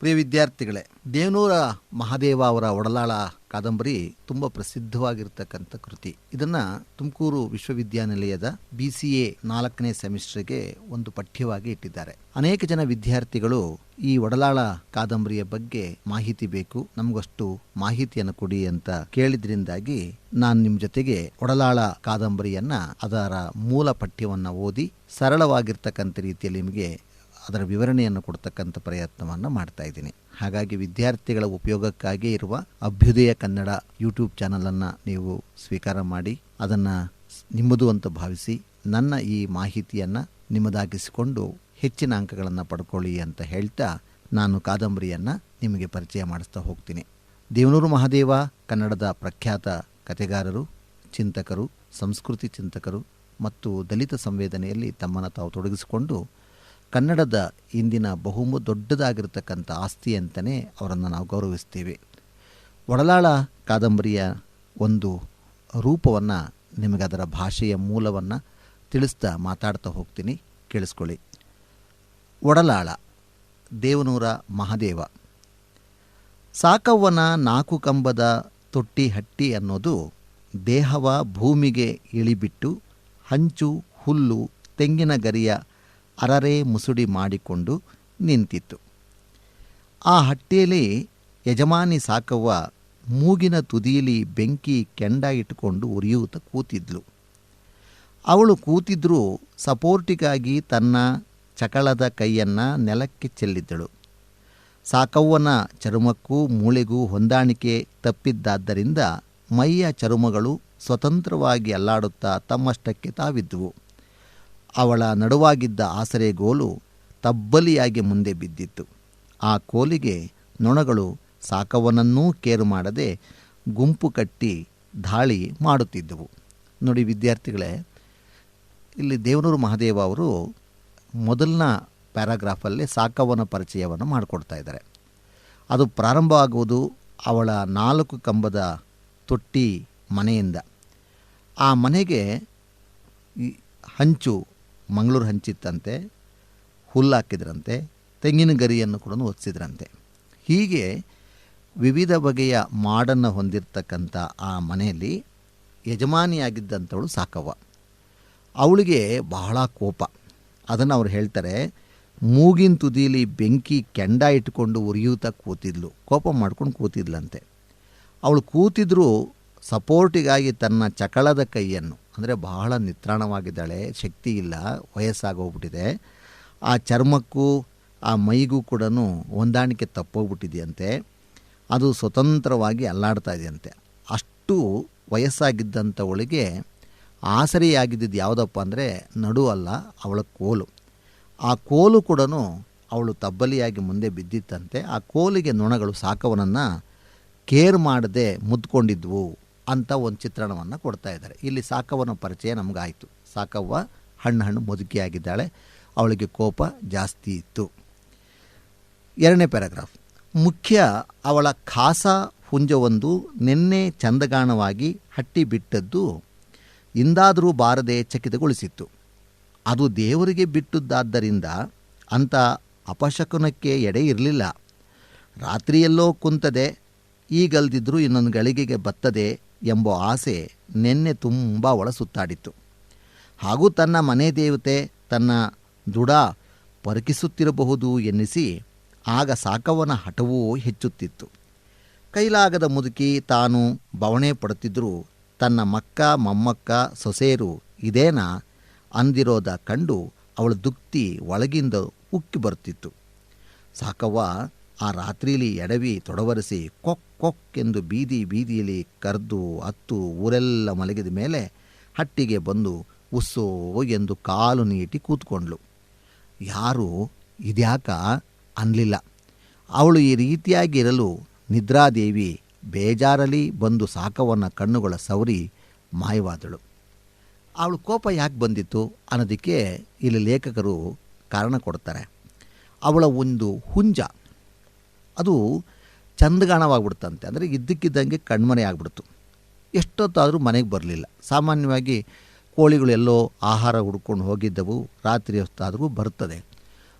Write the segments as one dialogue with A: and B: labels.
A: ಪ್ರಿಯ ವಿದ್ಯಾರ್ಥಿಗಳೇ ದೇವನೂರ ಮಹಾದೇವ ಅವರ ಒಡಲಾಳ ಕಾದಂಬರಿ ತುಂಬ ಪ್ರಸಿದ್ಧವಾಗಿರ್ತಕ್ಕಂಥ ಕೃತಿ. ಇದನ್ನ ತುಮಕೂರು ವಿಶ್ವವಿದ್ಯಾನಿಲಯದ ಬಿ ಸಿ ಎ ನಾಲ್ಕನೇ ಸೆಮಿಸ್ಟರ್ಗೆ ಒಂದು ಪಠ್ಯವಾಗಿ ಇಟ್ಟಿದ್ದಾರೆ. ಅನೇಕ ಜನ ವಿದ್ಯಾರ್ಥಿಗಳು ಈ ಒಡಲಾಳ ಕಾದಂಬರಿಯ ಬಗ್ಗೆ ಮಾಹಿತಿ ಬೇಕು, ನಮಗಷ್ಟು ಮಾಹಿತಿಯನ್ನು ಕೊಡಿ ಅಂತ ಕೇಳಿದ್ರಿಂದಾಗಿ ನಾನು ನಿಮ್ಮ ಜೊತೆಗೆ ಒಡಲಾಳ ಕಾದಂಬರಿಯನ್ನ ಅದರ ಮೂಲ ಪಠ್ಯವನ್ನ ಓದಿ ಸರಳವಾಗಿರ್ತಕ್ಕಂಥ ರೀತಿಯಲ್ಲಿ ನಿಮಗೆ ಅದರ ವಿವರಣೆಯನ್ನು ಕೊಡ್ತಕ್ಕಂಥ ಪ್ರಯತ್ನವನ್ನು ಮಾಡ್ತಾ ಇದ್ದೀನಿ. ಹಾಗಾಗಿ ವಿದ್ಯಾರ್ಥಿಗಳ ಉಪಯೋಗಕ್ಕಾಗಿ ಇರುವ ಅಭ್ಯುದಯ ಕನ್ನಡ ಯೂಟ್ಯೂಬ್ ಚಾನಲನ್ನು ನೀವು ಸ್ವೀಕಾರ ಮಾಡಿ, ಅದನ್ನು ನಿಮ್ಮದು ಅಂತ ಭಾವಿಸಿ, ನನ್ನ ಈ ಮಾಹಿತಿಯನ್ನು ನಿಮ್ಮದಾಗಿಸಿಕೊಂಡು ಹೆಚ್ಚಿನ ಅಂಕಗಳನ್ನು ಪಡ್ಕೊಳ್ಳಿ ಅಂತ ಹೇಳ್ತಾ ನಾನು ಕಾದಂಬರಿಯನ್ನು ನಿಮಗೆ ಪರಿಚಯ ಮಾಡಿಸ್ತಾ ಹೋಗ್ತೀನಿ. ದೇವನೂರು ಮಹಾದೇವ ಕನ್ನಡದ ಪ್ರಖ್ಯಾತ ಕತೆಗಾರರು ಚಿಂತಕರು, ಸಂಸ್ಕೃತಿ ಚಿಂತಕರು ಮತ್ತು ದಲಿತ ಸಂವೇದನೆಯಲ್ಲಿ ತಮ್ಮನ್ನು ತಾವು ತೊಡಗಿಸಿಕೊಂಡು ಕನ್ನಡದ ಇಂದಿನ ಬಹುಮ ದೊಡ್ಡದಾಗಿರ್ತಕ್ಕಂಥ ಆಸ್ತಿ ಅಂತಲೇ ಅವರನ್ನು ನಾವು ಗೌರವಿಸ್ತೀವಿ ಒಡಲಾಳ ಕಾದಂಬರಿಯ ಒಂದು ರೂಪವನ್ನು ನಿಮಗೆ ಅದರ ಭಾಷೆಯ ಮೂಲವನ್ನು ತಿಳಿಸ್ತಾ ಮಾತಾಡ್ತಾ ಹೋಗ್ತೀನಿ. ಕೇಳಿಸ್ಕೊಳ್ಳಿ. ಒಡಲಾಳ, ದೇವನೂರ ಮಹಾದೇವ. ಸಾಕವ್ವನ ನಾಲ್ಕು ಕಂಬದ ತೊಟ್ಟಿ ಹಟ್ಟಿ ಅನ್ನೋದು ದೇಹವ ಭೂಮಿಗೆ ಇಳಿಬಿಟ್ಟು ಹಂಚು, ಹುಲ್ಲು, ತೆಂಗಿನ ಗರಿಯ ಅರರೆ ಮುಸುಡಿ ಮಾಡಿಕೊಂಡು ನಿಂತಿತ್ತು. ಆ ಹಟ್ಟಿಯಲ್ಲಿ ಯಜಮಾನಿ ಸಾಕವ್ವ ಮೂಗಿನ ತುದಿಯಲ್ಲಿ ಬೆಂಕಿ ಕೆಂಡ ಇಟ್ಟುಕೊಂಡು ಉರಿಯೂತ ಕೂತಿದ್ಲು. ಅವಳು ಕೂತಿದ್ರೂ ಸಪೋರ್ಟಿಗಾಗಿ ತನ್ನ ಚಕಳದ ಕೈಯನ್ನು ನೆಲಕ್ಕೆ ಚೆಲ್ಲಿದ್ದಳು. ಸಾಕವ್ವನ ಚರ್ಮಕ್ಕೂ ಮೂಳೆಗೂ ಹೊಂದಾಣಿಕೆ ತಪ್ಪಿದ್ದಾದ್ದರಿಂದ ಮೈಯ ಚರ್ಮಗಳು ಸ್ವತಂತ್ರವಾಗಿ ಅಲ್ಲಾಡುತ್ತಾ ತಮ್ಮಷ್ಟಕ್ಕೆ ತಾವಿದ್ದುವು. ಅವಳ ನಡುವಾಗಿದ್ದ ಆಸರೆಗೋಲು ತಬ್ಬಲಿಯಾಗಿ ಮುಂದೆ ಬಿದ್ದಿತ್ತು. ಆ ಕೋಲಿಗೆ ನೊಣಗಳು ಸಾಕವನನ್ನೂ ಕೇರು ಮಾಡದೆ ಗುಂಪು ಕಟ್ಟಿ ದಾಳಿ ಮಾಡುತ್ತಿದ್ದವು. ನೋಡಿ ವಿದ್ಯಾರ್ಥಿಗಳೇ, ಇಲ್ಲಿ ದೇವನೂರು ಮಹಾದೇವ ಅವರು ಮೊದಲನ ಪ್ಯಾರಾಗ್ರಾಫಲ್ಲಿ ಸಾಕವನ ಪರಿಚಯವನ್ನು ಮಾಡಿಕೊಡ್ತಾ ಇದ್ದಾರೆ. ಅದು ಪ್ರಾರಂಭ ಆಗುವುದು ಅವಳ ನಾಲ್ಕು ಕಂಬದ ತೊಟ್ಟಿ ಮನೆಯಿಂದ. ಆ ಮನೆಗೆ ಹಂಚು ಮಂಗಳೂರು ಹಂಚಿತ್ತಂತೆ, ಹುಲ್ಲು ಹಾಕಿದ್ರಂತೆ, ತೆಂಗಿನ ಗರಿಯನ್ನು ಕೂಡ ಒದಿಸಿದ್ರಂತೆ ಹೀಗೆ ವಿವಿಧ ಬಗೆಯ ಮಾಡನ್ನು ಹೊಂದಿರತಕ್ಕಂಥ ಆ ಮನೆಯಲ್ಲಿ ಯಜಮಾನಿಯಾಗಿದ್ದಂಥವಳು ಸಾಕವ್ವ. ಅವಳಿಗೆ ಬಹಳ ಕೋಪ. ಅದನ್ನು ಅವ್ರು ಹೇಳ್ತಾರೆ, ಮೂಗಿನ ತುದಿಯಲ್ಲಿ ಬೆಂಕಿ ಕೆಂಡ ಇಟ್ಕೊಂಡು ಉರಿಯೂತ ಕೂತಿದ್ಲು. ಕೋಪ ಮಾಡ್ಕೊಂಡು ಕೂತಿದ್ಲಂತೆ. ಅವಳು ಕೂತಿದ್ರೂ ಸಪೋರ್ಟಿಗಾಗಿ ತನ್ನ ಚಕಳದ ಕೈಯನ್ನು, ಅಂದರೆ ಬಹಳ ನಿತ್ರಾಣವಾಗಿದ್ದಾಳೆ ಶಕ್ತಿ ಇಲ್ಲ ವಯಸ್ಸಾಗೋಗ್ಬಿಟ್ಟಿದೆ. ಆ ಚರ್ಮಕ್ಕೂ, ಆ ಮೈಗೂ ಕೂಡ ಹೊಂದಾಣಿಕೆ ತಪ್ಪೋಗ್ಬಿಟ್ಟಿದೆಯಂತೆ. ಅದು ಸ್ವತಂತ್ರವಾಗಿ ಅಲ್ಲಾಡ್ತಾ ಇದೆಯಂತೆ. ಅಷ್ಟು ವಯಸ್ಸಾಗಿದ್ದಂಥವಳಿಗೆ ಆಸರೆಯಾಗಿದ್ದಿದ್ದು ಯಾವುದಪ್ಪ ಅಂದರೆ ನಡು ಅಲ್ಲ, ಅವಳ ಕೋಲು. ಆ ಕೋಲು ಕೂಡ ಅವಳು ತಬ್ಬಲಿಯಾಗಿ ಮುಂದೆ ಬಿದ್ದಿತ್ತಂತೆ. ಆ ಕೋಲಿಗೆ ನೊಣಗಳು ಸಾಕವನನ್ನು ಕೇರ್ ಮಾಡದೆ ಮುದ್ಕೊಂಡಿದ್ವು. ಅಂತ ಒಂದು ಚಿತ್ರಣವನ್ನು ಕೊಡ್ತಾ ಇದ್ದಾರೆ. ಇಲ್ಲಿ ಸಾಕವ್ವನ ಪರಿಚಯ ನಮಗಾಯಿತು. ಸಾಕವ್ವ ಹಣ್ಣು ಹಣ್ಣು ಮುದುಕಿಯಾಗಿದ್ದಾಳೆ ಅವಳಿಗೆ ಕೋಪ ಜಾಸ್ತಿ ಇತ್ತು. ಎರಡನೇ ಪ್ಯಾರಾಗ್ರಾಫ್. ಮುಖ್ಯ ಅವಳ ಖಾಸ ಹುಂಜವೊಂದು ನಿನ್ನೆ ಚಂದಗಾಣವಾಗಿ ಹಟ್ಟಿ ಬಿಟ್ಟದ್ದು ಇಂದಾದರೂ ಬಾರದೆ ಚಕಿತಗೊಳಿಸಿತ್ತು. ಅದು ದೇವರಿಗೆ ಬಿಟ್ಟದ್ದಾದ್ದರಿಂದ ಅಂಥ ಅಪಶಕುನಕ್ಕೆ ಎಡೆ ಇರಲಿಲ್ಲ. ರಾತ್ರಿಯೆಲ್ಲೋ ಕುಂತದೆ, ಈಗಲ್ದಿದ್ರೂ ಇನ್ನೊಂದು ಗಳಿಗೆಗೆ ಬತ್ತದೆ ಎಂಬ ಆಸೆ ನಿನ್ನೆ ತುಂಬ ಒಳ ಸುತ್ತಾಡಿತ್ತು ಹಾಗೂ ತನ್ನ ಮನೆ ದೇವತೆ ತನ್ನ ದುಡ ಪರಕಿಸುತ್ತಿರಬಹುದು ಎನ್ನಿಸಿ ಆಗ ಸಾಕವನ ಹಠವೂ ಹೆಚ್ಚುತ್ತಿತ್ತು. ಕೈಲಾಗದ ಮುದುಕಿ ತಾನು ಬವಣೆ ಪಡುತ್ತಿದ್ದರೂ ತನ್ನ ಮಕ್ಕ, ಮೊಮ್ಮಕ್ಕ ಸೊಸೇರು ಇದೇನಾ ಅಂದಿರೋದ ಕಂಡು ಅವಳ ದುಕ್ತಿ ಒಳಗಿಂದ ಉಕ್ಕಿ ಬರುತ್ತಿತ್ತು. ಸಾಕವ್ವ ಆ ರಾತ್ರಿಲಿ ಎಡವಿ ತೊಡವರಿಸಿ ಕೊಕ್ ಕೊಕ್ ಎಂದು ಬೀದಿ ಬೀದಿಯಲ್ಲಿ ಕರೆದು ಹತ್ತು ಊರೆಲ್ಲ ಮಲಗಿದ ಮೇಲೆ ಹಟ್ಟಿಗೆ ಬಂದು ಉಸ್ಸೋ ಎಂದು ಕಾಲು ನೀಟಿ ಕೂತ್ಕೊಂಡ್ಳು. ಯಾರೂ? ಇದ್ಯಾಕ? ಅನ್ನಲಿಲ್ಲ ಅವಳು ಈ ರೀತಿಯಾಗಿರಲು ನಿದ್ರಾದೇವಿ ಬೇಜಾರಲಿ ಬಂದು ಸಾಕವನ್ನ ಕಣ್ಣುಗಳ ಸವರಿ ಮಾಯವಾದಳು. ಅವಳು ಕೋಪ ಯಾಕೆ ಬಂದಿತ್ತು ಅನ್ನೋದಕ್ಕೆ ಇಲ್ಲಿ ಲೇಖಕರು ಕಾರಣ ಕೊಡ್ತಾರೆ. ಅವಳ ಒಂದು ಹುಂಜ. ಅದು ಚಂದಗಾಣವಾಗ್ಬಿಡ್ತಂತೆ ಅಂದರೆ ಇದ್ದಕ್ಕಿದ್ದಂಗೆ ಕಣ್ಮನೆ ಆಗ್ಬಿಡ್ತು. ಎಷ್ಟೊತ್ತಾದರೂ ಮನೆಗೆ ಬರಲಿಲ್ಲ. ಸಾಮಾನ್ಯವಾಗಿ ಕೋಳಿಗಳು ಎಲ್ಲೋ ಆಹಾರ ಹುಡ್ಕೊಂಡು ಹೋಗಿದ್ದವು. ರಾತ್ರಿ ಹೊತ್ತಾದರೂ ಬರ್ತದೆ.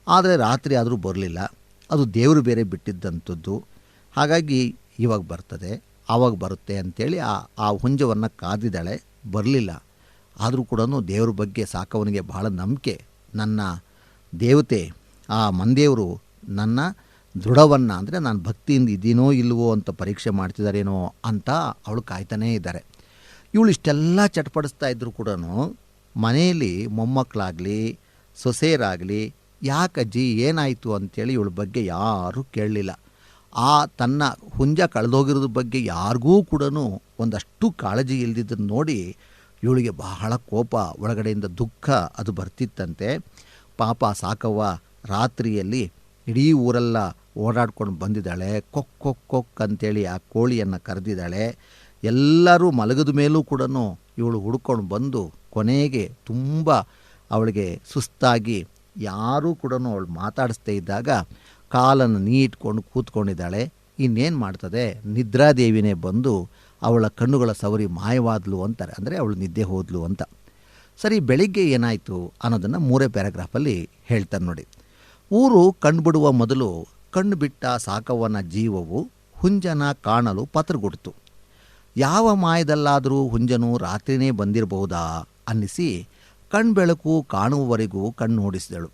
A: ಆದರೆ ರಾತ್ರಿ ಆದರೂ ಬರಲಿಲ್ಲ. ಅದು ದೇವರು ಬೇರೆ ಬಿಟ್ಟಿದ್ದಂಥದ್ದು. ಹಾಗಾಗಿ ಇವಾಗ ಬರ್ತದೆ. ಆವಾಗ ಬರುತ್ತೆ ಅಂಥೇಳಿ ಆ ಆ ಹುಂಜವನ್ನು ಕಾದಿದ್ದಾಳೆ. ಬರಲಿಲ್ಲ. ಆದರೂ ಕೂಡ ದೇವ್ರ ಬಗ್ಗೆ ಸಾಕವನಿಗೆ ಬಹಳ ನಂಬಿಕೆ. ನನ್ನ ದೇವತೆ, ಆ ಮಂದೇವರು ನನ್ನ ದೃಢವನ್ನು ಅಂದರೆ ನಾನು ಭಕ್ತಿಯಿಂದ ಇದೀನೋ ಇಲ್ವೋ ಅಂತ ಪರೀಕ್ಷೆ ಮಾಡ್ತಿದ್ದಾರೇನೋ ಅಂತ ಅವಳು ಕಾಯ್ತಾನೇ ಇದ್ದಾರೆ ಇವಳು ಇಷ್ಟೆಲ್ಲ ಚಟ್ಪಡಿಸ್ತಾ ಇದ್ದರೂ ಕೂಡ ಮನೆಯಲ್ಲಿ ಮೊಮ್ಮಕ್ಕಳಾಗಲಿ ಸೊಸೆಯರಾಗಲಿ ಯಾಕಜ್ಜಿ ಏನಾಯಿತು ಅಂತೇಳಿ ಇವಳ ಬಗ್ಗೆ ಯಾರೂ ಕೇಳಲಿಲ್ಲ. ಆ ತನ್ನ ಹುಂಜ ಕಳೆದೋಗಿರೋದ್ರ ಬಗ್ಗೆ ಯಾರಿಗೂ ಕೂಡ ಒಂದಷ್ಟು ಕಾಳಜಿ ಇಲ್ದಿದ್ದನ್ನು ನೋಡಿ ಇವಳಿಗೆ ಬಹಳ ಕೋಪ, ಒಳಗಡೆಯಿಂದ ದುಃಖ ಅದು ಬರ್ತಿತ್ತಂತೆ. ಪಾಪ ಸಾಕವ್ವ, ರಾತ್ರಿಯಲ್ಲಿ ಇಡೀ ಊರೆಲ್ಲ ಓಡಾಡ್ಕೊಂಡು ಬಂದಿದ್ದಾಳೆ, ಕೊಕ್ ಕೊಕ್ ಕೊಕ್ ಅಂತೇಳಿ ಆ ಕೋಳಿಯನ್ನು ಕರೆದಿದ್ದಾಳೆ. ಎಲ್ಲರೂ ಮಲಗದ ಮೇಲೂ ಕೂಡ ಇವಳು ಹುಡ್ಕೊಂಡು ಬಂದು ಕೊನೆಗೆ ತುಂಬ ಅವಳಿಗೆ ಸುಸ್ತಾಗಿ ಯಾರೂ ಕೂಡ ಅವಳು ಮಾತಾಡಿಸ್ದೇ ಇದ್ದಾಗ ಕಾಲನ್ನು ನೀಟ್ಕೊಂಡು ಕೂತ್ಕೊಂಡಿದ್ದಾಳೆ. ಇನ್ನೇನು ಮಾಡ್ತದೆ? ನಿದ್ರಾದೇವಿನೇ ಬಂದು ಅವಳ ಕಣ್ಣುಗಳ ಸವರಿ ಮಾಯವಾದ್ಲು ಅಂತಾರೆ. ಅಂದರೆ ಅವಳು ನಿದ್ದೆ ಹೋದ್ಲು ಅಂತ. ಸರಿ, ಬೆಳಿಗ್ಗೆ ಏನಾಯಿತು ಅನ್ನೋದನ್ನು ಮೂರೇ ಪ್ಯಾರಾಗ್ರಾಫಲ್ಲಿ ಹೇಳ್ತಾರೆ ನೋಡಿ. ಊರು ಕಂಡುಬಿಡುವ ಮೊದಲು ಕಣ್ಣು ಬಿಟ್ಟ ಸಾಕವ್ವನ ಜೀವವು ಹುಂಜನ ಕಾಣಲು ಪತ್ರಗೊಡ್ತು ಯಾವ ಮಾಯದಲ್ಲಾದರೂ ಹುಂಜನು ರಾತ್ರಿನೇ ಬಂದಿರಬಹುದಾ ಅನ್ನಿಸಿ ಕಣ್ಬೆಳಕು ಕಾಣುವವರೆಗೂ ಕಣ್ಣು ಓಡಿಸಿದಳು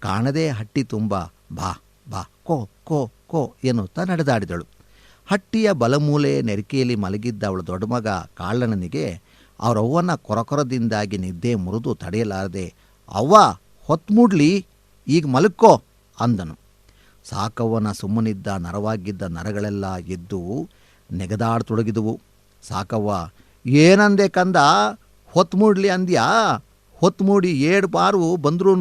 A: ಕಾಣದೇ ಹಟ್ಟಿ ತುಂಬ ಬಾ ಬಾ, ಕೋ ಕೋ ಕೋ ಎನ್ನುತ್ತಾ ನಡೆದಾಡಿದಳು. ಹಟ್ಟಿಯ ಬಲಮೂಲೆ ನೆರಿಕೆಯಲ್ಲಿ ಮಲಗಿದ್ದ ಅವಳ ದೊಡ್ಡ ಮಗ ಕಾಳಣ್ಣನಿಗೆ ಅವರವ್ವನ ಕೊರಕೊರದಿಂದಾಗಿ ನಿದ್ದೆ ಮುರಿದು ತಡೆಯಲಾರದೆ, ಅವ್ವ, ಹೊತ್ಮೂಡ್ಲಿ, ಈಗ ಮಲಕ್ಕೋ ಅಂದನು. ಸಾಕವ್ವನ ಸುಮ್ಮನಿದ್ದ ನರವಾಗಿದ್ದ ನರಗಳೆಲ್ಲ ಎದ್ದು ನೆಗದಾಡ್ತೊಡಗಿದುವು. ಸಾಕವ್ವ, ಏನಂದೆ ಕಂದ? ಹೊತ್ಮೂಡ್ಲಿ ಅಂದ್ಯಾ? ಹೊತ್ಮೂಡಿ ಏಳು ಪಾರು ಬಂದ್ರೂ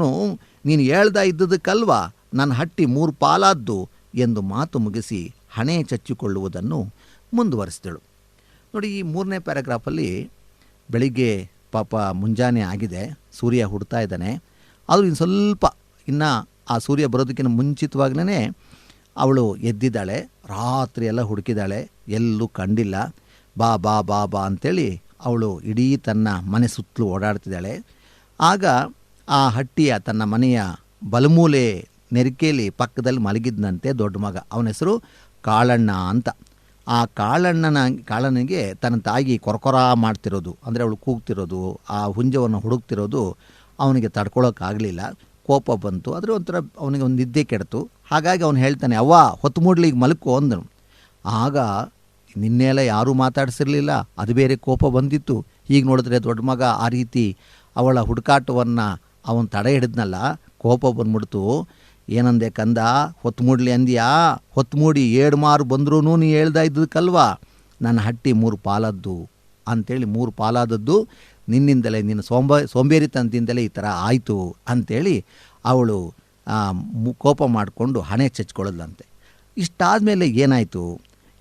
A: ನೀನು ಹೇಳ್ದ ಇದ್ದದಕ್ಕಲ್ವಾ? ನನ್ನ ಹಟ್ಟಿ ಮೂರು ಪಾಲಾದ್ದು ಎಂದು ಮಾತು ಮುಗಿಸಿ ಹಣೆ ಚಚ್ಚಿಕೊಳ್ಳುವುದನ್ನು ಮುಂದುವರಿಸಿದಳು. ನೋಡಿ, ಈ ಮೂರನೇ ಪ್ಯಾರಾಗ್ರಾಫಲ್ಲಿ ಬೆಳಿಗ್ಗೆ ಪಾಪ ಮುಂಜಾನೆ ಆಗಿದೆ. ಸೂರ್ಯ ಹುಡ್ತಾ ಇದ್ದಾನೆ. ಆದರೂ ಇನ್ನು ಸ್ವಲ್ಪ, ಇನ್ನು ಆ ಸೂರ್ಯ ಬರೋದಕ್ಕಿಂತ ಮುಂಚಿತವಾಗ್ಲೇ ಅವಳು ಎದ್ದಿದ್ದಾಳೆ, ರಾತ್ರಿ ಎಲ್ಲ ಹುಡುಕಿದ್ದಾಳೆ ಎಲ್ಲೂ ಕಂಡಿಲ್ಲ. ಬಾ ಬಾ ಬಾ ಬಾ ಅಂಥೇಳಿ ಅವಳು ಇಡೀ ತನ್ನ ಮನೆ ಸುತ್ತಲೂ ಓಡಾಡ್ತಿದ್ದಾಳೆ. ಆಗ ಆ ಹಟ್ಟಿಯ ತನ್ನ ಮನೆಯ ಬಲಮೂಲೆ ನೆರಿಕೆಯಲ್ಲಿ ಪಕ್ಕದಲ್ಲಿ ಮಲಗಿದ್ದಂತೆ ದೊಡ್ಡ ಮಗ. ಅವನ ಹೆಸರು ಕಾಳಣ್ಣ ಅಂತ. ಆ ಕಾಳಣ್ಣನ, ಕಾಳಣ್ಣನಿಗೆ ತನ್ನ ತಾಯಿ ಕೊರಕೊರ ಮಾಡ್ತಿರೋದು. ಅಂದರೆ ಅವಳು ಕೂಗ್ತಿರೋದು, ಆ ಹುಂಜವನ್ನು ಹುಡುಕ್ತಿರೋದು ಅವನಿಗೆ ತಡ್ಕೊಳೋಕ್ಕಾಗಲಿಲ್ಲ. ಕೋಪ ಬಂತು. ಆದರೆ ಒಂಥರ ಅವನಿಗೆ ಒಂದು ನಿದ್ದೆ ಕೆಡ್ತು. ಹಾಗಾಗಿ ಅವನು ಹೇಳ್ತಾನೆ, ಅವ್ವ, ಹೊತ್ತು ಮೂಡ್ಲಿಗೆ ಮಲ್ಕೋ ಅಂದನು. ಆಗ ನಿನ್ನೆಲ್ಲ ಯಾರೂ ಮಾತಾಡಿಸಿರಲಿಲ್ಲ. ಅದು ಬೇರೆ ಕೋಪ ಬಂದಿತ್ತು. ಈಗ ನೋಡಿದ್ರೆ ದೊಡ್ಡ ಮಗ ಆ ರೀತಿ ಅವಳ ಹುಡುಕಾಟವನ್ನು ಅವನು ತಡೆ ಹಿಡಿದ್ನಲ್ಲ, ಕೋಪ ಬಂದ್ಬಿಡ್ತು. ಏನಂದೆ ಕಂದ, ಹೊತ್ತು ಮೂಡ್ಲಿ ಅಂದ್ಯಾ? ಹೊತ್ತು ಮೂಡಿ ಏಡು ಮಾರು ಬಂದ್ರೂ ನೀ ಹೇಳ್ದ ಇದ್ದಕ್ಕಲ್ವಾ ನನ್ನ ಹಟ್ಟಿ ಮೂರು ಪಾಲದ್ದು. ಅಂಥೇಳಿ ಮೂರು ಪಾಲಾದದ್ದು. ನಿನ್ನಿಂದಲೇ, ನಿನ್ನ ಸೋಂಬ, ಸೋಂಬೇರಿತನದಿಂದಲೇ ಈ ಥರ ಆಯಿತು ಅಂಥೇಳಿ ಅವಳು ಕೋಪ ಮಾಡಿಕೊಂಡು ಹಣೆ ಚಚ್ಕೊಳ್ಳದಂತೆ ಇಷ್ಟಾದ ಮೇಲೆ ಏನಾಯಿತು?